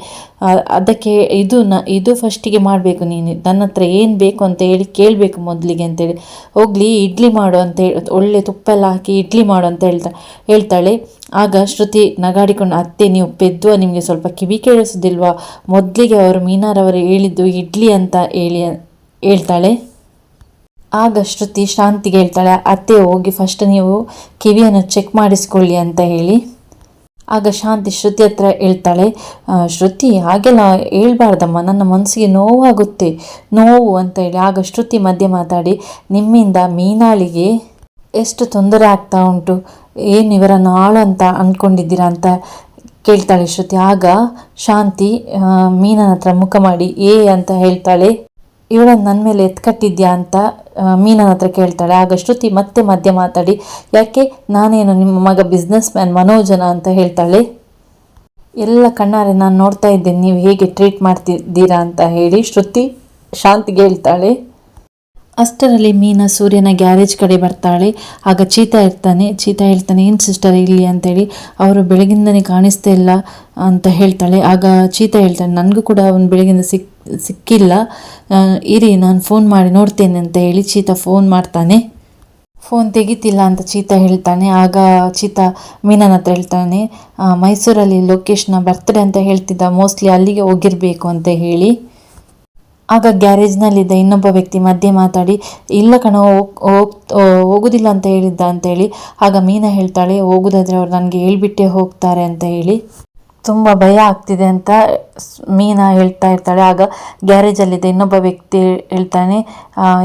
ಅದಕ್ಕೆ ಇದು ನ, ಇದು ಫಸ್ಟಿಗೆ ಮಾಡಬೇಕು ನೀನು. ನನ್ನ ಹತ್ರ ಏನು ಬೇಕು ಅಂತ ಹೇಳಿ ಕೇಳಬೇಕು ಮೊದಲಿಗೆ ಅಂತೇಳಿ ಹೋಗಲಿ, ಇಡ್ಲಿ ಮಾಡು ಅಂತ ಹೇಳಿ, ಒಳ್ಳೆ ತುಪ್ಪ ಎಲ್ಲ ಹಾಕಿ ಇಡ್ಲಿ ಮಾಡು ಅಂತ ಹೇಳ್ತಾ ಹೇಳ್ತಾಳೆ. ಆಗ ಶ್ರುತಿ ನಗಾಡಿಕೊಂಡು ಅತ್ತೆ ನೀವು ಬೆದ್ದು ನಿಮಗೆ ಸ್ವಲ್ಪ ಕಿವಿ ಕೇಳಿಸೋದಿಲ್ವಾ? ಮೊದಲಿಗೆ ಅವರು ಮೀನಾರವರು ಹೇಳಿದ್ದು ಇಡ್ಲಿ ಅಂತ ಹೇಳಿ ಹೇಳ್ತಾಳೆ. ಆಗ ಶ್ರುತಿ ಶಾಂತಿಗೆ ಹೇಳ್ತಾಳೆ ಅತ್ತೆ ಹೋಗಿ ಫಸ್ಟ್ ನೀವು ಕಿವಿಯನ್ನು ಚೆಕ್ ಮಾಡಿಸ್ಕೊಳ್ಳಿ ಅಂತ ಹೇಳಿ. ಆಗ ಶಾಂತಿ ಶ್ರುತಿ ಹತ್ರ ಹೇಳ್ತಾಳೆ "ಆ, ಶ್ರುತಿ ಹಾಗೆಲ್ಲ ಹೇಳ್ಬಾರ್ದಮ್ಮ ನನ್ನ ಮನಸ್ಸಿಗೆ ನೋವಾಗುತ್ತೆ ನೋವು ಅಂತ ಹೇಳಿ. ಆಗ ಶ್ರುತಿ ಮಧ್ಯೆ ಮಾತಾಡಿ ನಿಮ್ಮಿಂದ ಮೀನಾಳಿಗೆ ಎಷ್ಟು ತೊಂದರೆ ಆಗ್ತಾ ಉಂಟು? ಏನು ಇವರನ್ನು ಆಳು ಅಂತ ಅಂದ್ಕೊಂಡಿದ್ದೀರಾ ಅಂತ ಕೇಳ್ತಾಳೆ ಶ್ರುತಿ. ಆಗ ಶಾಂತಿ ಮೀನನ ಹತ್ರ ಮುಖ ಮಾಡಿ, ಏ ಅಂತ ಹೇಳ್ತಾಳೆ. ಇವಳನ್ನು ನನ್ನ ಮೇಲೆ ಎತ್ಕಟ್ಟಿದ್ಯಾ ಅಂತ ಮೀನನ ಹತ್ರ ಕೇಳ್ತಾಳೆ. ಆಗ ಶ್ರುತಿ ಮತ್ತೆ ಮಧ್ಯೆ ಮಾತಾಡಿ, ಯಾಕೆ? ನಾನೇನು ನಿಮ್ಮ ಮಗ ಬಿಸ್ನೆಸ್ ಮ್ಯಾನ್ ಮನೋಜನ ಅಂತ ಹೇಳ್ತಾಳೆ? ಎಲ್ಲ ಕಣ್ಣಾರೆ, ನಾನು ನೋಡ್ತಾ ಇದ್ದೇನೆ. ನೀವು ಹೇಗೆ ಟ್ರೀಟ್ ಮಾಡ್ತಿದ್ದೀರಾ ಅಂತ ಹೇಳಿ, ಶ್ರುತಿ ಶಾಂತಿಗೆ ಹೇಳ್ತಾಳೆ. ಅಷ್ಟರಲ್ಲಿ ಮೀನಾ ಸೂರ್ಯನ ಗ್ಯಾರೇಜ್ ಕಡೆ ಬರ್ತಾಳೆ. ಆಗ ಚೀತಾ ಇರ್ತಾನೆ. ಚೀತಾ ಹೇಳ್ತಾನೆ ಏನು ಸಿಸ್ಟರ್ ಇಲ್ಲಿ? ಅಂತೇಳಿ. ಅವರು ಬೆಳಗಿಂದನೇ ಕಾಣಿಸ್ತಾ ಇಲ್ಲ ಅಂತ ಹೇಳ್ತಾಳೆ. ಆಗ ಚೀತಾ ಹೇಳ್ತಾನೆ ನನಗೂ ಕೂಡ ಅವನು ಬೆಳಗಿಂದ ಸಿಕ್ ಸಿಕ್ಕಿಲ್ಲ. ಇರಿ ನಾನು ಫೋನ್ ಮಾಡಿ ನೋಡ್ತೇನೆ ಅಂತ ಹೇಳಿ ಚೀತಾ ಫೋನ್ ಮಾಡ್ತಾನೆ. ಫೋನ್ ತೆಗಿತಿಲ್ಲ ಅಂತ ಚೀತಾ ಹೇಳ್ತಾನೆ. ಆಗ ಚೀತಾ ಮೀನನ ಹತ್ರ ಹೇಳ್ತಾನೆ "ಆ, ಮೈಸೂರಲ್ಲಿ ಲೊಕೇಶನ್ನ ಬರ್ತ್ಡೇ ಅಂತ ಹೇಳ್ತಿದ್ದ. ಮೋಸ್ಟ್ಲಿ ಅಲ್ಲಿಗೆ ಹೋಗಿರಬೇಕು ಅಂತ ಹೇಳಿ. ಆಗ ಗ್ಯಾರೇಜ್ನಲ್ಲಿದ್ದ ಇನ್ನೊಬ್ಬ ವ್ಯಕ್ತಿ ಮಧ್ಯೆ ಮಾತಾಡಿ, ಇಲ್ಲ ಕಣ, ಹೋಗ್- ಹೋಗ್- ಹೋಗುದಿಲ್ಲ ಅಂತ ಹೇಳಿದ್ದ ಅಂತೇಳಿ ಆಗ ಮೀನಾ ಹೇಳ್ತಾಳೆ, ಹೋಗುದಾದ್ರೆ ಅವ್ರು ನನಗೆ ಹೇಳ್ಬಿಟ್ಟೆ ಹೋಗ್ತಾರೆ ಅಂತ ಹೇಳಿ. ತುಂಬ ಭಯ ಆಗ್ತಿದೆ ಅಂತ ಮೀನಾ ಹೇಳ್ತಾ ಇರ್ತಾಳೆ. ಆಗ ಗ್ಯಾರೇಜಲ್ಲಿದ್ದ ಇನ್ನೊಬ್ಬ ವ್ಯಕ್ತಿ ಹೇಳ್ತಾನೆ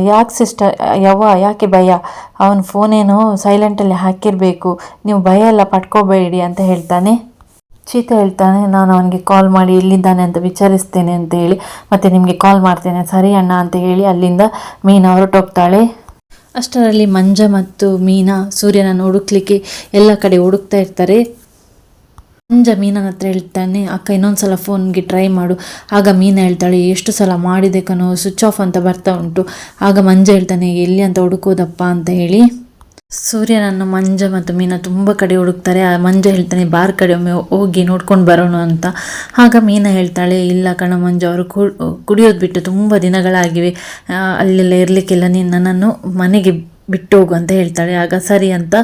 ಯಾಕೆ ಸಿಸ್ಟರ್ ಯಾವ ಯಾಕೆ ಭಯ? ಅವನ ಫೋನೇನು ಸೈಲೆಂಟಲ್ಲಿ ಹಾಕಿರಬೇಕು. ನೀವು ಭಯ ಎಲ್ಲ ಪಟ್ಕೋಬೇಡಿ ಅಂತ ಹೇಳ್ತಾನೆ. ಚೀತ ಹೇಳ್ತಾನೆ, ನಾನು ಅವನಿಗೆ ಕಾಲ್ ಮಾಡಿ ಎಲ್ಲಿದ್ದಾನೆ ಅಂತ ವಿಚಾರಿಸ್ತೇನೆ ಅಂತ ಹೇಳಿ, ಮತ್ತೆ ನಿಮಗೆ ಕಾಲ್ ಮಾಡ್ತೇನೆ, ಸರಿ ಅಣ್ಣ ಅಂತ ಹೇಳಿ ಅಲ್ಲಿಂದ ಮೀನಾ ಹೊರಟೋಗ್ತಾಳೆ ಅಷ್ಟರಲ್ಲಿ ಮಂಜ ಮತ್ತು ಮೀನಾ ಸೂರ್ಯನ ಹುಡುಕ್ಲಿಕ್ಕೆ ಎಲ್ಲ ಕಡೆ ಹುಡುಕ್ತಾ ಇರ್ತಾರೆ. ಮಂಜ ಮೀನನ ಹತ್ರ ಹೇಳ್ತಾನೆ, ಅಕ್ಕ, ಇನ್ನೊಂದ್ಸಲ ಫೋನ್ಗೆ ಟ್ರೈ ಮಾಡು. ಆಗ ಮೀನ ಹೇಳ್ತಾಳೆ, ಎಷ್ಟು ಸಲ ಮಾಡಿದೆ ಕಣೋ ಸ್ವಿಚ್ ಆಫ್ ಅಂತ ಬರ್ತಾ ಉಂಟು. ಆಗ ಮಂಜ ಹೇಳ್ತಾನೆ, ಎಲ್ಲಿ ಅಂತ ಹುಡುಕೋದಪ್ಪ ಅಂತ ಹೇಳಿ. ಸೂರ್ಯನನ್ನು ಮಂಜ ಮತ್ತು ಮೀನ ತುಂಬ ಕಡೆ ಹುಡುಕ್ತಾರೆ. ಆ ಮಂಜ ಹೇಳ್ತಾನೆ, ಬಾರ್ ಕಡೆ ಒಮ್ಮೆ ಹೋಗಿ ನೋಡ್ಕೊಂಡು ಬರೋಣ ಅಂತ. ಆಗ ಮೀನ ಹೇಳ್ತಾಳೆ, ಇಲ್ಲ ಕಣ ಮಂಜು, ಅವರು ಕುಡಿಯೋದು ಬಿಟ್ಟು ತುಂಬ ದಿನಗಳಾಗಿವೆ. ಅಲ್ಲೆಲ್ಲ ಇರಲಿಕ್ಕಿಲ್ಲ, ನೀನು ನನ್ನನ್ನು ಮನೆಗೆ ಬಿಟ್ಟು ಹೋಗು ಅಂತ ಹೇಳ್ತಾಳೆ. ಆಗ ಸರಿ ಅಂತ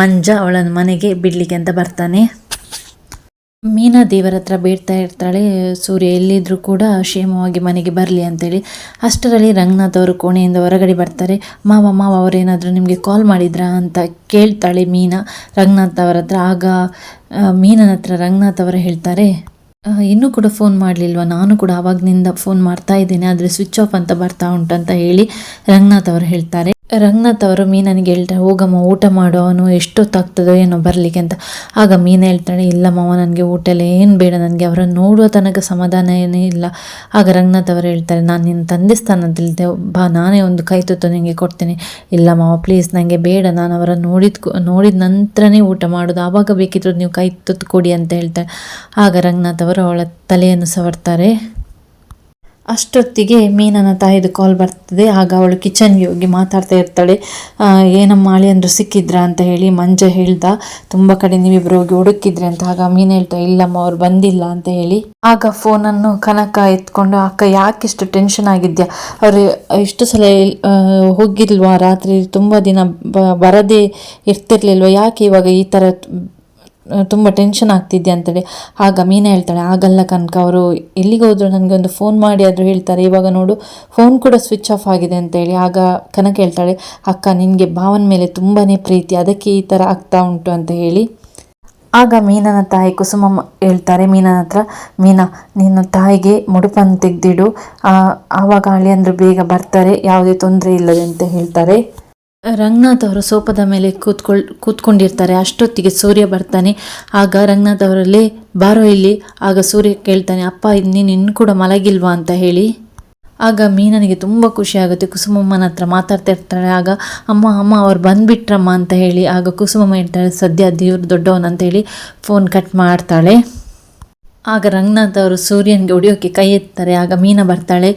ಮಂಜ ಅವಳನ್ನು ಮನೆಗೆ ಬಿಡಲಿಕ್ಕೆ ಅಂತ ಬರ್ತಾನೆ. ಮೀನಾ ದೇವರ ಹತ್ರ ಬೇಡ್ತಾ ಇರ್ತಾಳೆ. ಸೂರ್ಯ ಎಲ್ಲಿದ್ರೂ ಕೂಡ ಕ್ಷೇಮವಾಗಿ ಮನೆಗೆ ಬರಲಿ ಅಂತೇಳಿ. ಅಷ್ಟರಲ್ಲಿ ರಂಗನಾಥ್ ಅವರು ಕೋಣೆಯಿಂದ ಹೊರಗಡೆ ಬರ್ತಾರೆ. ಮಾವ ಮಾವ ಅವರೇನಾದರೂ ನಿಮಗೆ ಕಾಲ್ ಮಾಡಿದ್ರಾ ಅಂತ ಕೇಳ್ತಾಳೆ ಮೀನಾ. ರಂಗನಾಥ್ ಅವರ ಹತ್ರ. ಆಗ ಮೀನನ ಹತ್ರ ರಂಗನಾಥ್ ಅವರು ಹೇಳ್ತಾರೆ ಇನ್ನೂ ಕೂಡ ಫೋನ್ ಮಾಡಲಿಲ್ವಾ? ನಾನು ಕೂಡ ಆವಾಗನಿಂದ ಫೋನ್ ಮಾಡ್ತಾ ಇದ್ದೇನೆ, ಆದರೆ ಸ್ವಿಚ್ ಆಫ್ ಅಂತ ಬರ್ತಾ ಉಂಟು ಅಂತ ಹೇಳಿ ರಂಗನಾಥ್ ಅವರು ಹೇಳ್ತಾರೆ. ರಂಗನಾಥ್ ಅವರು ಮೀನನಿಗೆ ಹೇಳ್ತಾರೆ, ಹೋಗಮ್ಮ, ಊಟ ಮಾಡು, ಅವನು ಎಷ್ಟೊತ್ತಾಗ್ತದೋ ಏನೋ ಬರಲಿಕ್ಕೆ ಅಂತ. ಆಗ ಮೀನು ಹೇಳ್ತಾಳೆ ಇಲ್ಲಮ್ಮವ ನನಗೆ ಊಟ ಎಲ್ಲ ಏನು ಬೇಡ, ನನಗೆ ಅವರನ್ನು ನೋಡುವ ತನಕ ಸಮಾಧಾನ ಏನೇ ಇಲ್ಲ. ಆಗ ರಂಗನಾಥ್ ಅವರು ಹೇಳ್ತಾರೆ, ನಾನು ನಿನ್ನ ತಂದೆ ಸ್ಥಾನದಲ್ಲಿದ್ದೆ, ಬಾ, ನಾನೇ ಒಂದು ಕೈ ತುತ್ತು ನಿನಗೆ ಕೊಡ್ತೇನೆ. ಇಲ್ಲ ಮಾವ ಪ್ಲೀಸ್ ನನಗೆ ಬೇಡ, ನಾನು ಅವರನ್ನು ನೋಡಿದ ನೋಡಿದ ನಂತರನೇ ಊಟ ಮಾಡೋದು, ಆವಾಗ ಬೇಕಿದ್ರು ನೀವು ಕೈ ತುತ್ತು ಕೊಡಿ ಅಂತ ಹೇಳ್ತಾರೆ ಆಗ ರಂಗನಾಥ್ ಅವರು ಅವಳ ತಲೆಯನ್ನು ಸವರ್ತಾರೆ. ಅಷ್ಟೊತ್ತಿಗೆ ಮೀನನ ತಾಯಿದು ಕಾಲ್ ಬರ್ತದೆ. ಆಗ ಅವಳು ಕಿಚನ್ಗೆ ಹೋಗಿ ಮಾತಾಡ್ತಾ ಇರ್ತಾಳೆ. ಏನಮ್ಮ ಮಾಳಿ ಅಂದ್ರೆ ಸಿಕ್ಕಿದ್ರಾ ಅಂತ ಹೇಳಿ ಮಂಜ ಹೇಳ್ದ. ತುಂಬ ಕಡೆ ನೀವಿಬ್ರು ಹೋಗಿ ಹುಡುಕಿದ್ರಿ ಅಂತ. ಆಗ ಮೀನು ಹೇಳ್ತಾ, ಇಲ್ಲಮ್ಮ, ಅವ್ರು ಬಂದಿಲ್ಲ ಅಂತ ಹೇಳಿ. ಆಗ ಫೋನನ್ನು ಕನಕ ಎತ್ಕೊಂಡು, ಅಕ್ಕ, ಯಾಕೆ ಇಷ್ಟು ಟೆನ್ಷನ್ ಆಗಿದ್ಯಾ? ಅವರು ಇಷ್ಟು ಸಲ ಹೋಗಿಲ್ವಾ? ರಾತ್ರಿ ತುಂಬ ದಿನ ಬರದೇ ಇರ್ತಿರ್ಲಿಲ್ವಾ? ಯಾಕೆ ಇವಾಗ ಈ ಥರ ತುಂಬ ಟೆನ್ಷನ್ ಆಗ್ತಿದ್ದೆ ಅಂತೇಳಿ. ಆಗ ಮೀನಾ ಹೇಳ್ತಾಳೆ, ಆಗಲ್ಲ ಕನಕ, ಅವರು ಎಲ್ಲಿಗೆ ಹೋದ್ರು ನನಗೆ ಒಂದು ಫೋನ್ ಮಾಡಿ ಆದರೂ ಹೇಳ್ತಾರೆ. ಇವಾಗ ನೋಡು ಫೋನ್ ಕೂಡ ಸ್ವಿಚ್ ಆಫ್ ಆಗಿದೆ ಅಂತೇಳಿ. ಆಗ ಕನಕ ಹೇಳ್ತಾಳೆ, ಅಕ್ಕ, ನಿನಗೆ ಭಾವನ ಮೇಲೆ ತುಂಬಾ ಪ್ರೀತಿ, ಅದಕ್ಕೆ ಈ ಥರ ಆಗ್ತಾ ಉಂಟು ಅಂತ ಹೇಳಿ. ಆಗ ಮೀನನ ತಾಯಿ ಕುಸುಮಮ್ಮ ಹೇಳ್ತಾರೆ ಮೀನನ ಹತ್ರ, ಮೀನಾ, ನಿನ್ನ ತಾಯಿಗೆ ಮುಡುಪನ್ನು ತೆಗೆದಿಡು. ಆವಾಗ ಅಳಿಯಂದ್ರು ಬೇಗ ಬರ್ತಾರೆ, ಯಾವುದೇ ತೊಂದರೆ ಇಲ್ಲದೆ ಅಂತ ಹೇಳ್ತಾರೆ. ರಂಗನಾಥ್ ಅವರು ಸೋಪದ ಮೇಲೆ ಕೂತ್ಕೊಳ್, ಕೂತ್ಕೊಂಡಿರ್ತಾರೆ. ಅಷ್ಟೊತ್ತಿಗೆ ಸೂರ್ಯ ಬರ್ತಾನೆ. ಆಗ ರಂಗನಾಥ್ ಅವರಲ್ಲಿ, ಬಾರೋ ಇಲ್ಲಿ. ಆಗ ಸೂರ್ಯ ಕೇಳ್ತಾನೆ, ಅಪ್ಪ ನೀನು ಇನ್ನು ಕೂಡ ಮಲಗಿಲ್ವಾ ಅಂತ ಹೇಳಿ. ಆಗ ಮೀನನಿಗೆ ತುಂಬ ಖುಷಿ ಆಗುತ್ತೆ. ಕುಸುಮಮ್ಮನ ಹತ್ರ ಮಾತಾಡ್ತಾ ಇರ್ತಾಳೆ. ಆಗ, ಅಮ್ಮ ಅಮ್ಮ, ಅವ್ರು ಬಂದುಬಿಟ್ರಮ್ಮ ಅಂತ ಹೇಳಿ. ಆಗ ಕುಸುಮಮ್ಮ ಹೇಳ್ತಾಳೆ, ಸದ್ಯ ದೇವ್ರ ದೊಡ್ಡವನಂತ ಹೇಳಿ ಫೋನ್ ಕಟ್ ಮಾಡ್ತಾಳೆ. ಆಗ ರಂಗನಾಥ್ ಅವರು ಸೂರ್ಯನಿಗೆ ಹೊಡೆಯೋಕ್ಕೆ ಕೈ ಎತ್ತಾರೆ. ಆಗ ಮೀನ ಬರ್ತಾಳೆ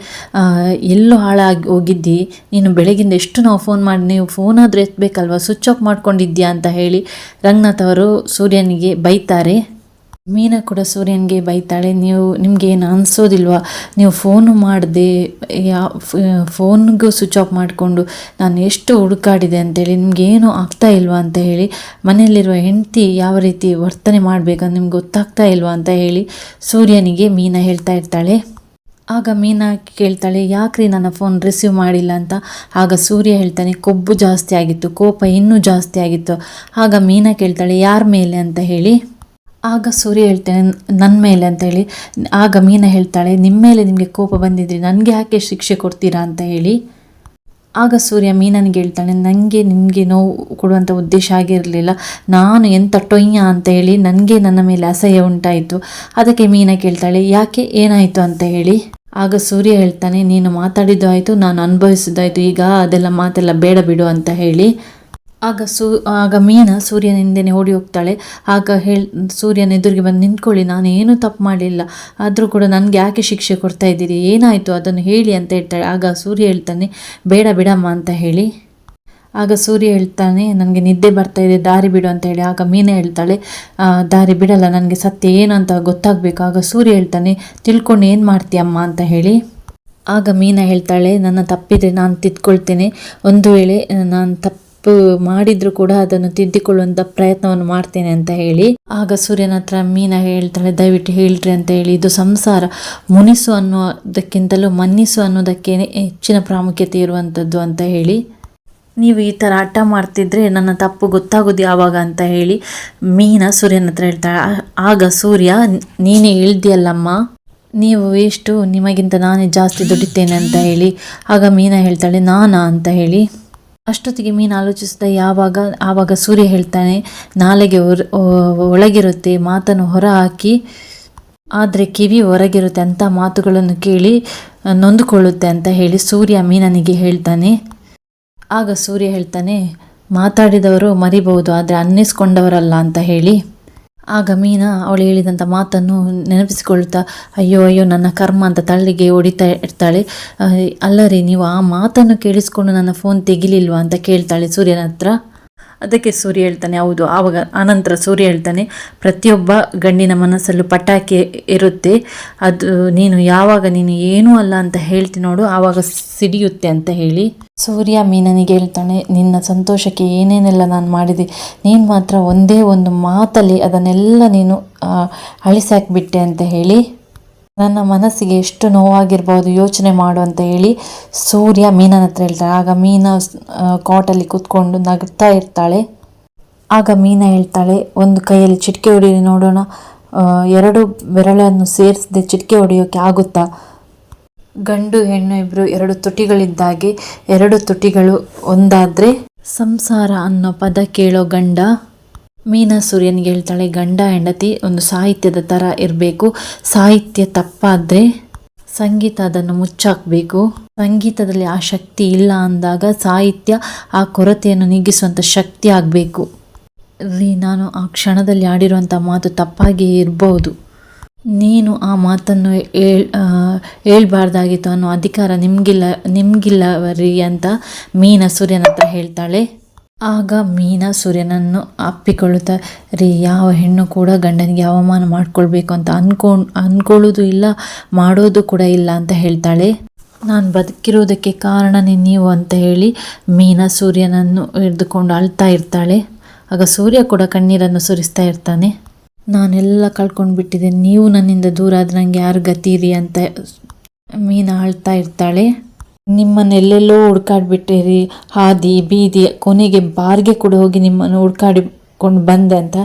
ಎಲ್ಲೂ ಹಾಳಾಗಿ ಹೋಗಿದ್ದಿ? ನೀನು ಬೆಳಗಿಂದ ಎಷ್ಟು ನಾವು ಫೋನ್ ಮಾಡಿ, ನೀವು ಫೋನ್ ಆದರೂ ಎತ್ತಬೇಕಲ್ವ ಸ್ವಿಚ್ ಆಫ್ ಮಾಡ್ಕೊಂಡಿದ್ಯಾ ಅಂತ ಹೇಳಿ ರಂಗನಾಥ್ ಅವರು ಸೂರ್ಯನಿಗೆ ಬೈತಾರೆ. ಮೀನ ಕೂಡ ಸೂರ್ಯನಿಗೆ ಬೈತಾಳೆ, ನೀವು ನಿಮ್ಗೆ ಏನು ಅನಿಸೋದಿಲ್ವಾ? ನೀವು ಫೋನು ಮಾಡಿದೆ, ಯಾ ಫೋನ್ಗೂ ಸ್ವಿಚ್ ಆಫ್ ಮಾಡಿಕೊಂಡು ನಾನು ಎಷ್ಟು ಹುಡುಕಾಡಿದೆ ಅಂತೇಳಿ, ನಿಮ್ಗೆ ಏನು ಆಗ್ತಾ ಇಲ್ವಾ ಅಂತ ಹೇಳಿ, ಮನೆಯಲ್ಲಿರುವ ಹೆಂಡತಿ ಯಾವ ರೀತಿ ವರ್ತನೆ ಮಾಡಬೇಕಂತ ನಿಮ್ಗೆ ಗೊತ್ತಾಗ್ತಾ ಇಲ್ವಾ ಅಂತ ಹೇಳಿ ಸೂರ್ಯನಿಗೆ ಮೀನ ಹೇಳ್ತಾ ಇರ್ತಾಳೆ. ಆಗ ಮೀನಾ ಕೇಳ್ತಾಳೆ, ಯಾಕ್ರಿ ನನ್ನ ಫೋನ್ ರಿಸೀವ್ ಮಾಡಿಲ್ಲ ಅಂತ? ಆಗ ಸೂರ್ಯ ಹೇಳ್ತಾನೆ, ಕೊಬ್ಬು ಜಾಸ್ತಿ ಆಗಿತ್ತು, ಕೋಪ ಇನ್ನೂ ಜಾಸ್ತಿ ಆಗಿತ್ತು. ಆಗ ಮೀನಾ ಕೇಳ್ತಾಳೆ, ಯಾರ ಮೇಲೆ? ಅಂತ ಹೇಳಿ. ಆಗ ಸೂರ್ಯ ಹೇಳ್ತಾನೆ ನನ್ನ ಮೇಲೆ ಅಂತೇಳಿ. ಆಗ ಮೀನ ಹೇಳ್ತಾಳೆ ನಿಮ್ಮ ಮೇಲೆ ನಿಮಗೆ ಕೋಪ ಬಂದಿದ್ರಿ ನನಗೆ ಯಾಕೆ ಶಿಕ್ಷೆ ಕೊಡ್ತೀರಾ ಅಂತ ಹೇಳಿ? ಆಗ ಸೂರ್ಯ ಮೀನನಿಗೆ ಹೇಳ್ತಾನೆ ನನಗೆ ನಿಮಗೆ ನೋವು ಕೊಡುವಂಥ ಉದ್ದೇಶ ಆಗಿರಲಿಲ್ಲ ನಾನು ಎಂಥ ಟೊಯ್ಯ ಅಂತ ಹೇಳಿ ನನಗೆ ನನ್ನ ಮೇಲೆ ಅಸಹ್ಯ ಉಂಟಾಯಿತು. ಅದಕ್ಕೆ ಮೀನ ಕೇಳ್ತಾಳೆ, ಯಾಕೆ ಏನಾಯಿತು ಅಂತ ಹೇಳಿ? ಆಗ ಸೂರ್ಯ ಹೇಳ್ತಾನೆ, ನೀನು ಮಾತಾಡಿದ್ದು ಆಯಿತು, ನಾನು ಅನುಭವಿಸಿದ್ದಾಯಿತು ಈಗ ಅದೆಲ್ಲ ಮಾತೆಲ್ಲ ಬೇಡ ಬಿಡು ಅಂತ ಹೇಳಿ. ಆಗ ಸೂ ಆಗ ಮೀನ ಸೂರ್ಯನ ಹಿಂದೆನೆ ಓಡಿ ಹೋಗ್ತಾಳೆ ಆಗ ಹೇಳ್ ಸೂರ್ಯನ ಎದುರಿಗೆ ಬಂದು ನಿಂತ್ಕೊಳ್ಳಿ ನಾನು ಏನೂ ತಪ್ಪು ಮಾಡಲಿಲ್ಲ ಆದರೂ ಕೂಡ ನನಗೆ ಯಾಕೆ ಶಿಕ್ಷೆ ಕೊಡ್ತಾ ಇದ್ದೀರಿ? ಏನಾಯಿತು? ಅದನ್ನು ಹೇಳಿ ಅಂತ ಹೇಳ್ತಾಳೆ. ಆಗ ಸೂರ್ಯ ಹೇಳ್ತಾನೆ, ಬೇಡ, ಬಿಡಮ್ಮ, ಅಂತ ಹೇಳಿ. ಆಗ ಸೂರ್ಯ ಹೇಳ್ತಾನೆ, ನನಗೆ ನಿದ್ದೆ ಬರ್ತಾ ಇದೆ, ದಾರಿ ಬಿಡು, ಅಂತ ಹೇಳಿ. ಆಗ ಮೀನ ಹೇಳ್ತಾಳೆ ದಾರಿ ಬಿಡಲ್ಲ, ನನಗೆ ಸತ್ಯ ಏನು ಅಂತ ಗೊತ್ತಾಗಬೇಕು. ಆಗ ಸೂರ್ಯ ಹೇಳ್ತಾನೆ, ತಿಳ್ಕೊಂಡು ಏನು ಮಾಡ್ತೀಯಮ್ಮ? ಅಂತ ಹೇಳಿ. ಆಗ ಮೀನ ಹೇಳ್ತಾಳೆ, ನನ್ನ ತಪ್ಪಿದೆ, ನಾನು ತಿದ್ಕೊಳ್ತೇನೆ. ಒಂದು ವೇಳೆ ನಾನು ತಪ್ಪು ಮಾಡಿದ್ರು ಕೂಡ ಅದನ್ನು ತಿದ್ದಿಕೊಳ್ಳುವಂತ ಪ್ರಯತ್ನವನ್ನು ಮಾಡ್ತೇನೆ ಅಂತ ಹೇಳಿ. ಆಗ ಸೂರ್ಯನ ಹತ್ರ ಮೀನ ಹೇಳ್ತಾಳೆ, ದಯವಿಟ್ಟು ಹೇಳ್ರಿ ಅಂತ ಹೇಳಿ ಇದು ಸಂಸಾರ. ಮುನಿಸು ಅನ್ನೋದಕ್ಕಿಂತಲೂ ಮನ್ನಿಸು ಅನ್ನೋದಕ್ಕೆ ಹೆಚ್ಚಿನ ಪ್ರಾಮುಖ್ಯತೆ ಇರುವಂಥದ್ದು ಅಂತ ಹೇಳಿ. ನೀವು ಈ ಥರ ಹಠ ಮಾಡ್ತಿದ್ರೆ ನನ್ನ ತಪ್ಪು ಗೊತ್ತಾಗೋದು ಯಾವಾಗ ಅಂತ ಹೇಳಿ ಮೀನ ಸೂರ್ಯನ ಹತ್ರ ಹೇಳ್ತಾಳೆ, ಆಗ ಸೂರ್ಯ, ನೀನೇ ಇಳ್ದಿಯಲ್ಲಮ್ಮ ನೀವು ಎಷ್ಟು ನಿಮಗಿಂತ ನಾನೇ ಜಾಸ್ತಿ ದುಡಿತೇನೆ ಅಂತ ಹೇಳಿ. ಆಗ ಮೀನ ಹೇಳ್ತಾಳೆ, ನಾನಾ? ಅಂತ ಹೇಳಿ. ಅಷ್ಟೊತ್ತಿಗೆ ಮೀನು ಆಲೋಚಿಸ್ತಾ ಯಾವಾಗ, ಆವಾಗ ಸೂರ್ಯ ಹೇಳ್ತಾನೆ, ನಾಲೆಗೆ ಒಳಗಿರುತ್ತೆ, ಮಾತನ್ನು ಹೊರ ಹಾಕಿ ಆದರೆ ಕಿವಿ ಹೊರಗಿರುತ್ತೆ ಅಂತ ಮಾತುಗಳನ್ನು ಕೇಳಿ ನೊಂದುಕೊಳ್ಳುತ್ತೆ ಅಂತ ಹೇಳಿ ಸೂರ್ಯ ಮೀನನಿಗೆ ಹೇಳ್ತಾನೆ. ಆಗ ಸೂರ್ಯ ಹೇಳ್ತಾನೆ, ಮಾತಾಡಿದವರು ಮರಿಬಹುದು, ಆದರೆ ಅನ್ನಿಸ್ಕೊಂಡವರಲ್ಲ ಅಂತ ಹೇಳಿ. ಆಗ ಮೀನಾ ಅವಳು ಹೇಳಿದಂಥ ಮಾತನ್ನು ನೆನಪಿಸಿಕೊಳ್ತಾ ಅಯ್ಯೋ ಅಯ್ಯೋ, ನನ್ನ ಕರ್ಮ ಅಂತ ತಳ್ಳಿಗೆ ಹೊಡಿತಾ ಇರ್ತಾಳೆ. ಅಲ್ಲರಿ, ನೀವು ಆ ಮಾತನ್ನು ಕೇಳಿಸ್ಕೊಂಡು ನನ್ನ ಫೋನ್ ತೆಗಿಲಿಲ್ವಾ ಅಂತ ಕೇಳ್ತಾಳೆ ಸೂರ್ಯನ ಹತ್ರ. ಅದಕ್ಕೆ ಸೂರ್ಯ ಹೇಳ್ತಾನೆ, ಹೌದು, ಆವಾಗ ಆನಂತರ ಸೂರ್ಯ ಹೇಳ್ತಾನೆ, ಪ್ರತಿಯೊಬ್ಬ ಗಂಡಿನ ಮನಸ್ಸಲ್ಲೂ ಪಟಾಕಿ ಇರುತ್ತೆ, ಅದು ನೀನು ಯಾವಾಗ ನೀನು ಏನೂ ಅಲ್ಲ ಅಂತ ಹೇಳ್ತಿ ನೋಡು, ಆವಾಗ ಸಿಡಿಯುತ್ತೆ ಅಂತ ಹೇಳಿ. ಸೂರ್ಯ ಮೀನನಿಗೆ ಹೇಳ್ತಾನೆ, ನಿನ್ನ ಸಂತೋಷಕ್ಕೆ ಏನೇನೆಲ್ಲ ನಾನು ಮಾಡಿದೆ, ನೀನು ಮಾತ್ರ ಒಂದೇ ಒಂದು ಮಾತಲ್ಲಿ ಅದನ್ನೆಲ್ಲ ನೀನು ಅಳಿಸಾಕ್ಬಿಟ್ಟೆ ಅಂತ ಹೇಳಿ. ನನ್ನ ಮನಸ್ಸಿಗೆ ಎಷ್ಟು ನೋವಾಗಿರ್ಬೋದು ಯೋಚನೆ ಮಾಡು ಅಂತ ಹೇಳಿ ಸೂರ್ಯ ಮೀನನ ಹತ್ರ ಹೇಳ್ತಾಳೆ. ಆಗ ಮೀನ ಕಾಟಲ್ಲಿ ಕೂತ್ಕೊಂಡು ನಗ್ತಾ ಇರ್ತಾಳೆ. ಆಗ ಮೀನ ಹೇಳ್ತಾಳೆ, ಒಂದು ಕೈಯಲ್ಲಿ ಚಿಟಿಕೆ ಹೊಡೀರಿ ನೋಡೋಣ. ಎರಡು ಬೆರಳನ್ನು ಸೇರಿಸದೆ ಚಿಟಿಕೆ ಹೊಡೆಯೋಕೆ ಆಗುತ್ತಾ? ಗಂಡು, ಹೆಣ್ಣು ಇಬ್ಬರು ಎರಡು ತುಟಿಗಳಿದ್ದಾಗೆ ಎರಡು ತುಟಿಗಳು ಒಂದಾದರೆ? ಸಂಸಾರ ಅನ್ನೋ ಪದ ಕೇಳೋ ಗಂಡ ಮೀನಾ ಸೂರ್ಯನಿಗೆ ಹೇಳ್ತಾಳೆ, ಗಂಡ, ಹೆಂಡತಿ, ಒಂದು ಸಾಹಿತ್ಯದ ಥರ ಇರಬೇಕು. ಸಾಹಿತ್ಯ ತಪ್ಪಾದರೆ ಸಂಗೀತ ಅದನ್ನು ಮುಚ್ಚಾಕಬೇಕು. ಸಂಗೀತದಲ್ಲಿ ಆ ಶಕ್ತಿ ಇಲ್ಲ ಅಂದಾಗ ಸಾಹಿತ್ಯ ಆ ಕೊರತೆಯನ್ನು ನೀಗಿಸುವಂಥ ಶಕ್ತಿ ಆಗಬೇಕು. ರೀ, ನಾನು ಆ ಕ್ಷಣದಲ್ಲಿ ಆಡಿರುವಂಥ ಮಾತು ತಪ್ಪಾಗಿ ಇರಬಹುದು ನೀನು ಆ ಮಾತನ್ನು ಹೇಳ್ ಹೇಳ್ಬಾರ್ದಾಗಿತ್ತು ಅನ್ನೋ ಅಧಿಕಾರ ನಿಮಗಿಲ್ಲ, ನಿಮಗಿಲ್ಲವರಿ ಅಂತ ಮೀನ ಸೂರ್ಯನ ಹತ್ರ ಹೇಳ್ತಾಳೆ. ಆಗ ಮೀನ ಸೂರ್ಯನನ್ನು ಅಪ್ಪಿಕೊಳ್ಳುತ್ತಾ, ರೀ, ಯಾವ ಹೆಣ್ಣು ಕೂಡ ಗಂಡನಿಗೆ ಅವಮಾನ ಮಾಡ್ಕೊಳ್ಬೇಕು ಅಂತ ಅನ್ಕೊಂಡು ಅನ್ಕೊಳ್ಳೋದು ಇಲ್ಲ, ಮಾಡೋದು ಕೂಡ ಇಲ್ಲ ಅಂತ ಹೇಳ್ತಾಳೆ. ನಾನು ಬದುಕಿರೋದಕ್ಕೆ ಕಾರಣನೇ ನೀವು ಅಂತ ಹೇಳಿ ಮೀನ ಸೂರ್ಯನನ್ನು ಹಿಡಿದುಕೊಂಡು ಅಳ್ತಾ ಇರ್ತಾಳೆ. ಆಗ ಸೂರ್ಯ ಕೂಡ ಕಣ್ಣೀರನ್ನು ಸುರಿಸ್ತಾ ಇರ್ತಾನೆ. ನಾನೆಲ್ಲ ಕಳ್ಕೊಂಡು ಬಿಟ್ಟಿದ್ದೆ ನೀವು ನನ್ನಿಂದ ದೂರ ಆದ್ರೆ ನನಗೆ ಯಾರು ಗತಿರಿ ಅಂತ ಮೀನಾ ಅಳ್ತಾ ಇರ್ತಾಳೆ. ನಿಮ್ಮನ್ನೆಲ್ಲೆಲ್ಲೋ ಹುಡ್ಕಾಡ್ಬಿಟ್ಟಿರಿ. ಹಾದಿ, ಬೀದಿ, ಕೊನೆಗೆ ಬಾರ್ಗೆ ಕೂಡ ಹೋಗಿ ನಿಮ್ಮನ್ನು ಹುಡ್ಕಾಡಿಕೊಂಡು ಬಂದೆ ಅಂತ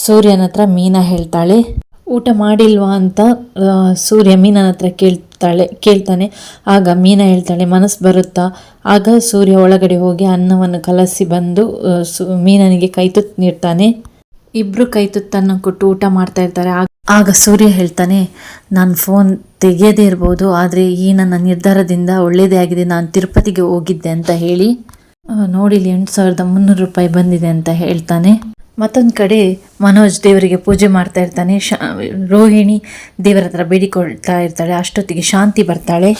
ಸೂರ್ಯನ ಹತ್ರ ಮೀನಾ ಹೇಳ್ತಾಳೆ. ಊಟ ಮಾಡಿಲ್ವಾ ಅಂತ ಸೂರ್ಯ ಮೀನನ ಹತ್ರ ಕೇಳ್ತಾಳೆ, ಕೇಳ್ತಾನೆ. ಆಗ ಮೀನಾ ಹೇಳ್ತಾಳೆ, ಮನಸ್ಸು ಬರುತ್ತಾ? ಆಗ ಸೂರ್ಯ ಒಳಗಡೆ ಹೋಗಿ ಅನ್ನವನ್ನು ಕಲಸಿ ಬಂದು ಮೀನನಿಗೆ ಕೈ ನೀಡ್ತಾನೆ. ಇಬ್ಬರು ಕೈ ತುತ್ತನ್ನು ಕೊಟ್ಟು ಊಟ ಮಾಡ್ತಾ ಇರ್ತಾರೆ. ಆಗ ಸೂರ್ಯ ಹೇಳ್ತಾನೆ, ನಾನು ಫೋನ್ ತೆಗೆಯದೇ ಇರ್ಬೋದು, ಆದರೆ ಈ ನನ್ನ ನಿರ್ಧಾರದಿಂದ ಒಳ್ಳೆಯದೇ ಆಗಿದೆ. ನಾನು ತಿರುಪತಿಗೆ ಹೋಗಿದ್ದೆ ಅಂತ ಹೇಳಿ. ನೋಡಿ ಎಂಟು ಸಾವಿರದ ಮುನ್ನೂರು ರೂಪಾಯಿ ಬಂದಿದೆ ಅಂತ ಹೇಳ್ತಾನೆ. ಮತ್ತೊಂದು ಕಡೆ ಮನೋಜ್ ದೇವರಿಗೆ ಪೂಜೆ ಮಾಡ್ತಾ ಇರ್ತಾನೆ. ಶಾ, ರೋಹಿಣಿ ದೇವರ ಹತ್ರ ಬೇಡಿಕೊಳ್ತಾ ಇರ್ತಾಳೆ. ಅಷ್ಟೊತ್ತಿಗೆ ಶಾಂತಿ ಬರ್ತಾಳೆ.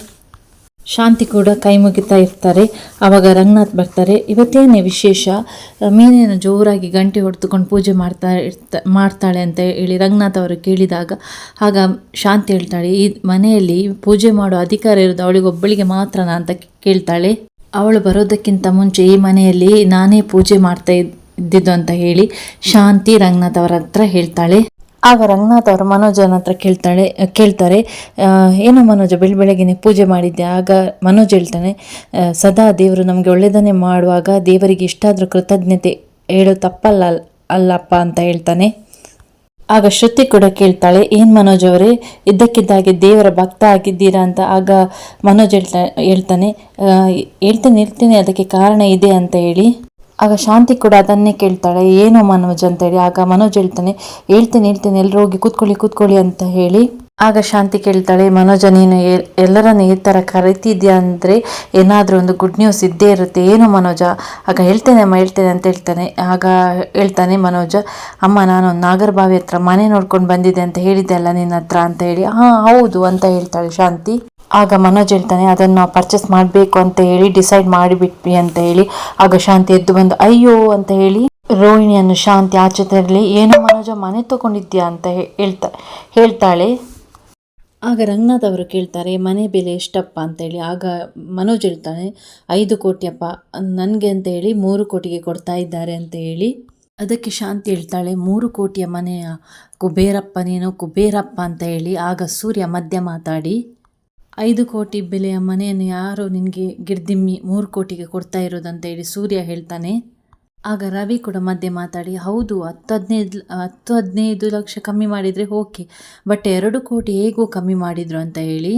ಶಾಂತಿ ಕೂಡ ಕೈ ಮುಗಿತಾ ಇರ್ತಾರೆ. ಆವಾಗ ರಂಗನಾಥ್ ಬರ್ತಾರೆ. ಇವತ್ತೇನೇ ವಿಶೇಷ ಮೀನೇನು ಜೋರಾಗಿ ಗಂಟೆ ಹೊಡೆದುಕೊಂಡು ಪೂಜೆ ಮಾಡ್ತಾ ಇರ್ತ, ಮಾಡ್ತಾಳೆ ಅಂತ ಹೇಳಿ ರಂಗನಾಥ್ ಅವರು ಕೇಳಿದಾಗ, ಆಗ ಶಾಂತಿ ಹೇಳ್ತಾಳೆ, ಈ ಮನೆಯಲ್ಲಿ ಪೂಜೆ ಮಾಡೋ ಅಧಿಕಾರ ಇರೋದು ಅವಳಿಗೊಬ್ಬಳಿಗೆ ಮಾತ್ರನಾ ಅಂತ ಕೇಳ್ತಾಳೆ. ಅವಳು ಬರೋದಕ್ಕಿಂತ ಮುಂಚೆ ಈ ಮನೆಯಲ್ಲಿ ನಾನೇ ಪೂಜೆ ಮಾಡ್ತಾ ಇದ್ದಿದ್ದು ಅಂತ ಹೇಳಿ ಶಾಂತಿ ರಂಗನಾಥ್ ಅವರ ಹತ್ರ ಹೇಳ್ತಾಳೆ. ಆಗ ರಂಗನಾಥ್ ಅವರು ಮನೋಜನ ಹತ್ರ ಕೇಳ್ತಾಳೆ, ಕೇಳ್ತಾರೆ ಏನೋ ಮನೋಜ, ಬೆಳ, ಬೆಳಗ್ಗೆನೆ ಪೂಜೆ ಮಾಡಿದ್ದೆ, ಆಗ ಮನೋಜ್ ಹೇಳ್ತಾನೆ ಸದಾ ದೇವರು ನಮಗೆ ಒಳ್ಳೆಯದನ್ನೇ ಮಾಡುವಾಗ ದೇವರಿಗೆ ಇಷ್ಟಾದರೂ ಕೃತಜ್ಞತೆ ಹೇಳೋ ತಪ್ಪಲ್ಲ ಅಲ್ಲಪ್ಪ ಅಂತ ಹೇಳ್ತಾನೆ. ಆಗ ಶ್ರುತಿ ಕೂಡ ಕೇಳ್ತಾಳೆ, ಏನು ಮನೋಜ್ ಅವರೇ, ಇದ್ದಕ್ಕಿದ್ದಾಗೆ ದೇವರ ಭಕ್ತ ಆಗಿದ್ದೀರಾ ಅಂತ ಆಗ ಮನೋಜ್ ಹೇಳ್ತಾ, ಹೇಳ್ತಾನೆ ಹೇಳ್ತೇನೆ ಹೇಳ್ತೇನೆ ಅದಕ್ಕೆ ಕಾರಣ ಇದೆ ಅಂತ ಹೇಳಿ. ಆಗ ಶಾಂತಿ ಕೂಡ ಅದನ್ನೇ ಕೇಳ್ತಾಳೆ. ಏನು ಮನೋಜ್? ಅಂತ ಹೇಳಿ. ಆಗ ಮನೋಜ್ ಹೇಳ್ತಾನೆ, ಹೇಳ್ತೇನೆ ಹೇಳ್ತೇನೆ ಎಲ್ಲರೂ ಹೋಗಿ ಕೂತ್ಕೊಳ್ಳಿ ಕೂತ್ಕೊಳ್ಳಿ ಅಂತ ಹೇಳಿ. ಆಗ ಶಾಂತಿ ಕೇಳ್ತಾಳೆ, ಮನೋಜ, ನೀನು ಎಲ್ಲರನ್ನು ಈ ಥರ ಕರಿತಿದ್ಯಾ ಅಂದರೆ ಏನಾದರೂ ಒಂದು ಗುಡ್ ನ್ಯೂಸ್ ಇದ್ದೇ ಇರುತ್ತೆ. ಏನು ಮನೋಜ? ಆಗ, ಹೇಳ್ತೇನೆ ಅಮ್ಮ, ಹೇಳ್ತೇನೆ ಅಂತ ಹೇಳ್ತಾನೆ. ಆಗ ಹೇಳ್ತಾನೆ ಮನೋಜ, ಅಮ್ಮ, ನಾನು ನಾಗರಬಾವಿ ಹತ್ರ ಮನೆ ನೋಡ್ಕೊಂಡು ಬಂದಿದ್ದೆ ಅಂತ ಹೇಳಿದ್ದೆ ಅಲ್ಲ ನಿನ್ನ ಹತ್ರ? ಅಂತ ಹೇಳಿ, ಹಾಂ, ಹೌದು ಅಂತ ಹೇಳ್ತಾಳೆ ಶಾಂತಿ. ಆಗ ಮನೋಜ್ ಹೇಳ್ತಾನೆ, ಅದನ್ನು ಪರ್ಚೇಸ್ ಮಾಡಬೇಕು ಅಂತ ಹೇಳಿ ಡಿಸೈಡ್ ಮಾಡಿಬಿಟ್ವಿ ಅಂತ ಹೇಳಿ. ಆಗ ಶಾಂತಿ ಎದ್ದು ಬಂದು, ಅಯ್ಯೋ, ಅಂತ ಹೇಳಿ ರೋಹಿಣಿಯನ್ನು ಶಾಂತಿ ಆಚೆ ತರಲಿ ಏನೋ ಮನೋಜ ಮನೆ ತಗೊಂಡಿದ್ಯಾ? ಅಂತ ಹೇಳ್ತಾ, ಹೇಳ್ತಾಳೆ. ಆಗ ರಂಗನಾಥ್ ಅವರು ಕೇಳ್ತಾರೆ, ಮನೆ ಬೆಲೆ ಎಷ್ಟಪ್ಪ? ಅಂತೇಳಿ ಆಗ ಮನೋಜ್ ಹೇಳ್ತಾನೆ, ಐದು ಕೋಟಿಯಪ್ಪ ನನಗೆ ಅಂತ ಹೇಳಿ ಮೂರು ಕೋಟಿಗೆ ಕೊಡ್ತಾ ಇದ್ದಾರೆ ಅಂತ ಹೇಳಿ. ಅದಕ್ಕೆ ಶಾಂತಿ ಹೇಳ್ತಾಳೆ, ಮೂರು ಕೋಟಿಯ ಮನೆಯ ಕುಬೇರಪ್ಪ, ನೀನು ಕುಬೇರಪ್ಪ ಅಂತ ಹೇಳಿ. ಆಗ ಸೂರ್ಯ ಮಧ್ಯ ಮಾತಾಡಿ ಐದು ಕೋಟಿ ಬೆಲೆಯ ಮನೆಯನ್ನು ಯಾರು ನಿನಗೆ ಗಿರ್ದಿಮ್ಮಿ ಮೂರು ಕೋಟಿಗೆ ಕೊಡ್ತಾ ಇರೋದಂತ ಹೇಳಿ ಸೂರ್ಯ ಹೇಳ್ತಾನೆ. ಆಗ ರವಿ ಕೂಡ ಮಧ್ಯೆ ಮಾತಾಡಿ, ಹೌದು, ಹತ್ತು ಹದಿನೈದು ಹತ್ತು ಹದಿನೈದು ಲಕ್ಷ ಕಮ್ಮಿ ಮಾಡಿದರೆ ಓಕೆ, ಬಟ್ ಎರಡು ಕೋಟಿ ಹೇಗೂ ಕಮ್ಮಿ ಮಾಡಿದರು ಅಂತ ಹೇಳಿ.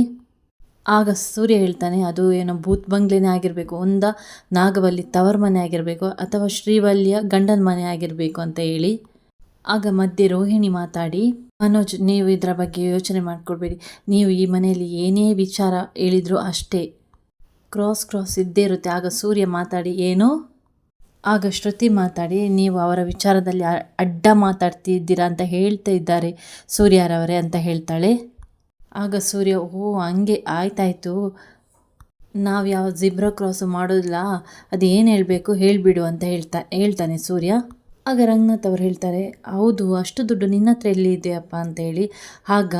ಆಗ ಸೂರ್ಯ ಹೇಳ್ತಾನೆ, ಅದು ಏನೋ ಭೂತ್ ಬಂಗ್ಲೆನೇ ಆಗಿರಬೇಕು, ಒಂದ ನಾಗವಲ್ಲಿ ತವರ್ ಮನೆ ಆಗಿರಬೇಕು, ಅಥವಾ ಶ್ರೀವಲ್ಯ ಗಂಡನ ಮನೆ ಆಗಿರಬೇಕು, ಅಂತ ಹೇಳಿ. ಆಗ ಮಧ್ಯೆ ರೋಹಿಣಿ ಮಾತಾಡಿ ಮನೋಜ್ ನೀವು ಇದರ ಬಗ್ಗೆ ಯೋಚನೆ ಮಾಡಿಕೊಡ್ಬೇಡಿ ನೀವು ಈ ಮನೆಯಲ್ಲಿ ಏನೇ ವಿಚಾರ ಹೇಳಿದರೂ ಅಷ್ಟೇ. ಕ್ರಾಸ್ ಕ್ರಾಸ್ ಇದ್ದೇ ಇರುತ್ತೆ. ಆಗ ಸೂರ್ಯ ಮಾತಾಡಿ, ಏನು? ಆಗ ಶ್ರುತಿ ಮಾತಾಡಿ, ನೀವು ಅವರ ವಿಚಾರದಲ್ಲಿ ಅಡ್ಡ ಮಾತಾಡ್ತಿದ್ದೀರಾ ಅಂತ ಹೇಳ್ತಾ ಇದ್ದಾರೆ ಸೂರ್ಯರವರೇ ಅಂತ ಹೇಳ್ತಾಳೆ. ಆಗ ಸೂರ್ಯ, ಓ, ಹಂಗೆ ಆಯ್ತಾಯಿತು. ನಾವು ಯಾವ ಜಿಬ್ರಾ ಕ್ರಾಸು ಮಾಡೋದಿಲ್ಲ. ಅದು ಏನು ಹೇಳಬೇಕು? ಹೇಳಿಬಿಡು ಅಂತ ಹೇಳ್ತಾ, ಹೇಳ್ತಾನೆ ಸೂರ್ಯ. ಆಗ ರಂಗನಾಥ್ ಅವ್ರು ಹೇಳ್ತಾರೆ, ಹೌದು, ಅಷ್ಟು ದುಡ್ಡು ನಿನ್ನ ಹತ್ರ ಎಲ್ಲಿದೆಯಪ್ಪ ಅಂತೇಳಿ ಆಗ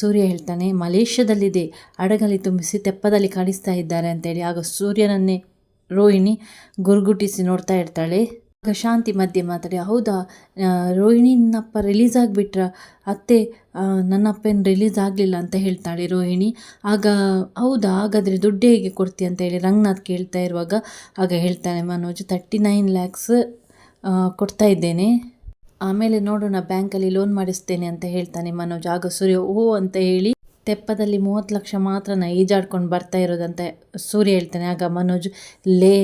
ಸೂರ್ಯ ಹೇಳ್ತಾನೆ, ಮಲೇಷ್ಯಾದಲ್ಲಿದೆ ಹಡಗಲ್ಲಿ ತುಂಬಿಸಿ ತೆಪ್ಪದಲ್ಲಿ ಕಾಣಿಸ್ತಾ ಇದ್ದಾರೆ ಅಂತೇಳಿ ಆಗ ಸೂರ್ಯನನ್ನೇ ರೋಹಿಣಿ ಗುರುಗುಟ್ಟಿಸಿ ನೋಡ್ತಾ ಇರ್ತಾಳೆ. ಆಗ ಶಾಂತಿ ಮಧ್ಯೆ ಮಾತಾಡಿ, ಹೌದಾ ರೋಹಿಣಿ ನಿನ್ನಪ್ಪ ರಿಲೀಸ್ ಆಗಿಬಿಟ್ರ? ಅತ್ತೆ ನನ್ನ ಏನು ರಿಲೀಸ್ ಆಗಲಿಲ್ಲ ಅಂತ ಹೇಳ್ತಾಳೆ ರೋಹಿಣಿ. ಆಗ, ಹೌದಾ, ಹಾಗಾದರೆ ದುಡ್ಡು ಹೇಗೆ ಕೊಡ್ತೀಯ? ಅಂತ ಹೇಳಿ ರಂಗನಾಥ್ ಕೇಳ್ತಾ ಇರುವಾಗ, ಆಗ ಹೇಳ್ತಾನೆ ಮನೋಜ್ ತರ್ಟಿ ನೈನ್ ಲ್ಯಾಕ್ಸ್ ಕೊಡ್ತಾ ಇದ್ದೇನೆ. ಆಮೇಲೆ ನೋಡೋಣ, ಬ್ಯಾಂಕಲ್ಲಿ ಲೋನ್ ಮಾಡಿಸ್ತೇನೆ ಅಂತ ಹೇಳ್ತಾನೆ ಮನೋಜ್. ಆಗ ಸೂರ್ಯ, ಓ ಅಂತ ಹೇಳಿ ತೆಪ್ಪದಲ್ಲಿ ಮೂವತ್ತು ಲಕ್ಷ ಮಾತ್ರ ನಾ ಈಜಾಡ್ಕೊಂಡು ಬರ್ತಾ ಇರೋದಂತ ಸೂರ್ಯ ಹೇಳ್ತಾನೆ. ಆಗ ಮನೋಜ್, ಲೇ,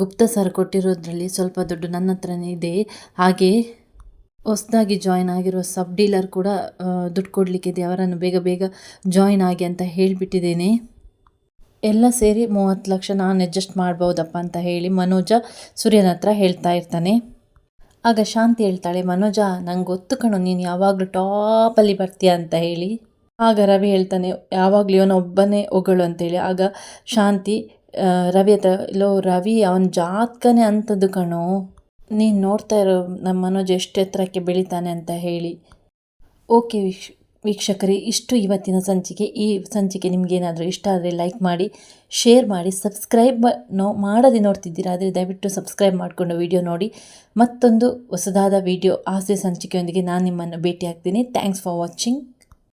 ಗುಪ್ತ ಸರ್ ಕೊಟ್ಟಿರೋದ್ರಲ್ಲಿ ಸ್ವಲ್ಪ ದುಡ್ಡು ನನ್ನ ಹತ್ರನೇ ಇದೆ. ಹಾಗೆ ಹೊಸದಾಗಿ ಜಾಯಿನ್ ಆಗಿರೋ ಸಬ್ ಡೀಲರ್ ಕೂಡ ದುಡ್ಡು ಕೊಡಲಿಕ್ಕಿದೆ. ಅವರನ್ನು ಬೇಗ ಬೇಗ ಜಾಯಿನ್ ಆಗಿ ಅಂತ ಹೇಳಿಬಿಟ್ಟಿದ್ದೇನೆ. ಎಲ್ಲ ಸೇರಿ ಮೂವತ್ತು ಲಕ್ಷ ನಾನು ಅಡ್ಜಸ್ಟ್ ಮಾಡ್ಬೋದಪ್ಪ ಅಂತ ಹೇಳಿ ಮನೋಜ ಸೂರ್ಯನ ಹತ್ರ ಹೇಳ್ತಾ ಇರ್ತಾನೆ. ಆಗ ಶಾಂತಿ ಹೇಳ್ತಾಳೆ, ಮನೋಜ, ನಂಗೆ ಗೊತ್ತು ಕಣೋ, ನೀನು ಯಾವಾಗಲೂ ಟಾಪಲ್ಲಿ ಬರ್ತೀಯ ಅಂತ ಹೇಳಿ. ಆಗ ರವಿ ಹೇಳ್ತಾನೆ, ಯಾವಾಗಲೂ ಇವನೊಬ್ಬನೇ ಹೊಗಳು ಅಂತೇಳಿ ಆಗ ಶಾಂತಿ ರವಿ ಹತ್ರ, ಇಲ್ಲೋ, ರವಿ ಅವನ ಜಾತಕನೇ ಅಂಥದ್ದು ಕಣೋ. ನೀನು ನೋಡ್ತಾ ಇರೋ ನಮ್ಮ ಮನೋಜ್ ಎಷ್ಟು ಎತ್ತರಕ್ಕೆ ಬೆಳಿತಾನೆ ಅಂತ ಹೇಳಿ. ಓಕೆ ವೀಕ್ಷ ವೀಕ್ಷಕರೇ, ಇಷ್ಟು ಇವತ್ತಿನ ಸಂಚಿಕೆ. ಈ ಸಂಚಿಕೆ ನಿಮಗೇನಾದರೂ ಇಷ್ಟ ಆದರೆ ಲೈಕ್ ಮಾಡಿ ಶೇರ್ ಮಾಡಿ ಸಬ್ಸ್ಕ್ರೈಬ್ ನೋ ಮಾಡದೆ ನೋಡ್ತಿದ್ದೀರಾ ಆದರೆ ದಯವಿಟ್ಟು ಸಬ್ಸ್ಕ್ರೈಬ್ ಮಾಡಿಕೊಂಡು ವಿಡಿಯೋ ನೋಡಿ. ಮತ್ತೊಂದು ಹೊಸದಾದ ವಿಡಿಯೋ ಆಸೆ ಸಂಚಿಕೆಯೊಂದಿಗೆ ನಾನು ನಿಮ್ಮನ್ನು ಭೇಟಿಯಾಗ್ತೀನಿ. Thanks for watching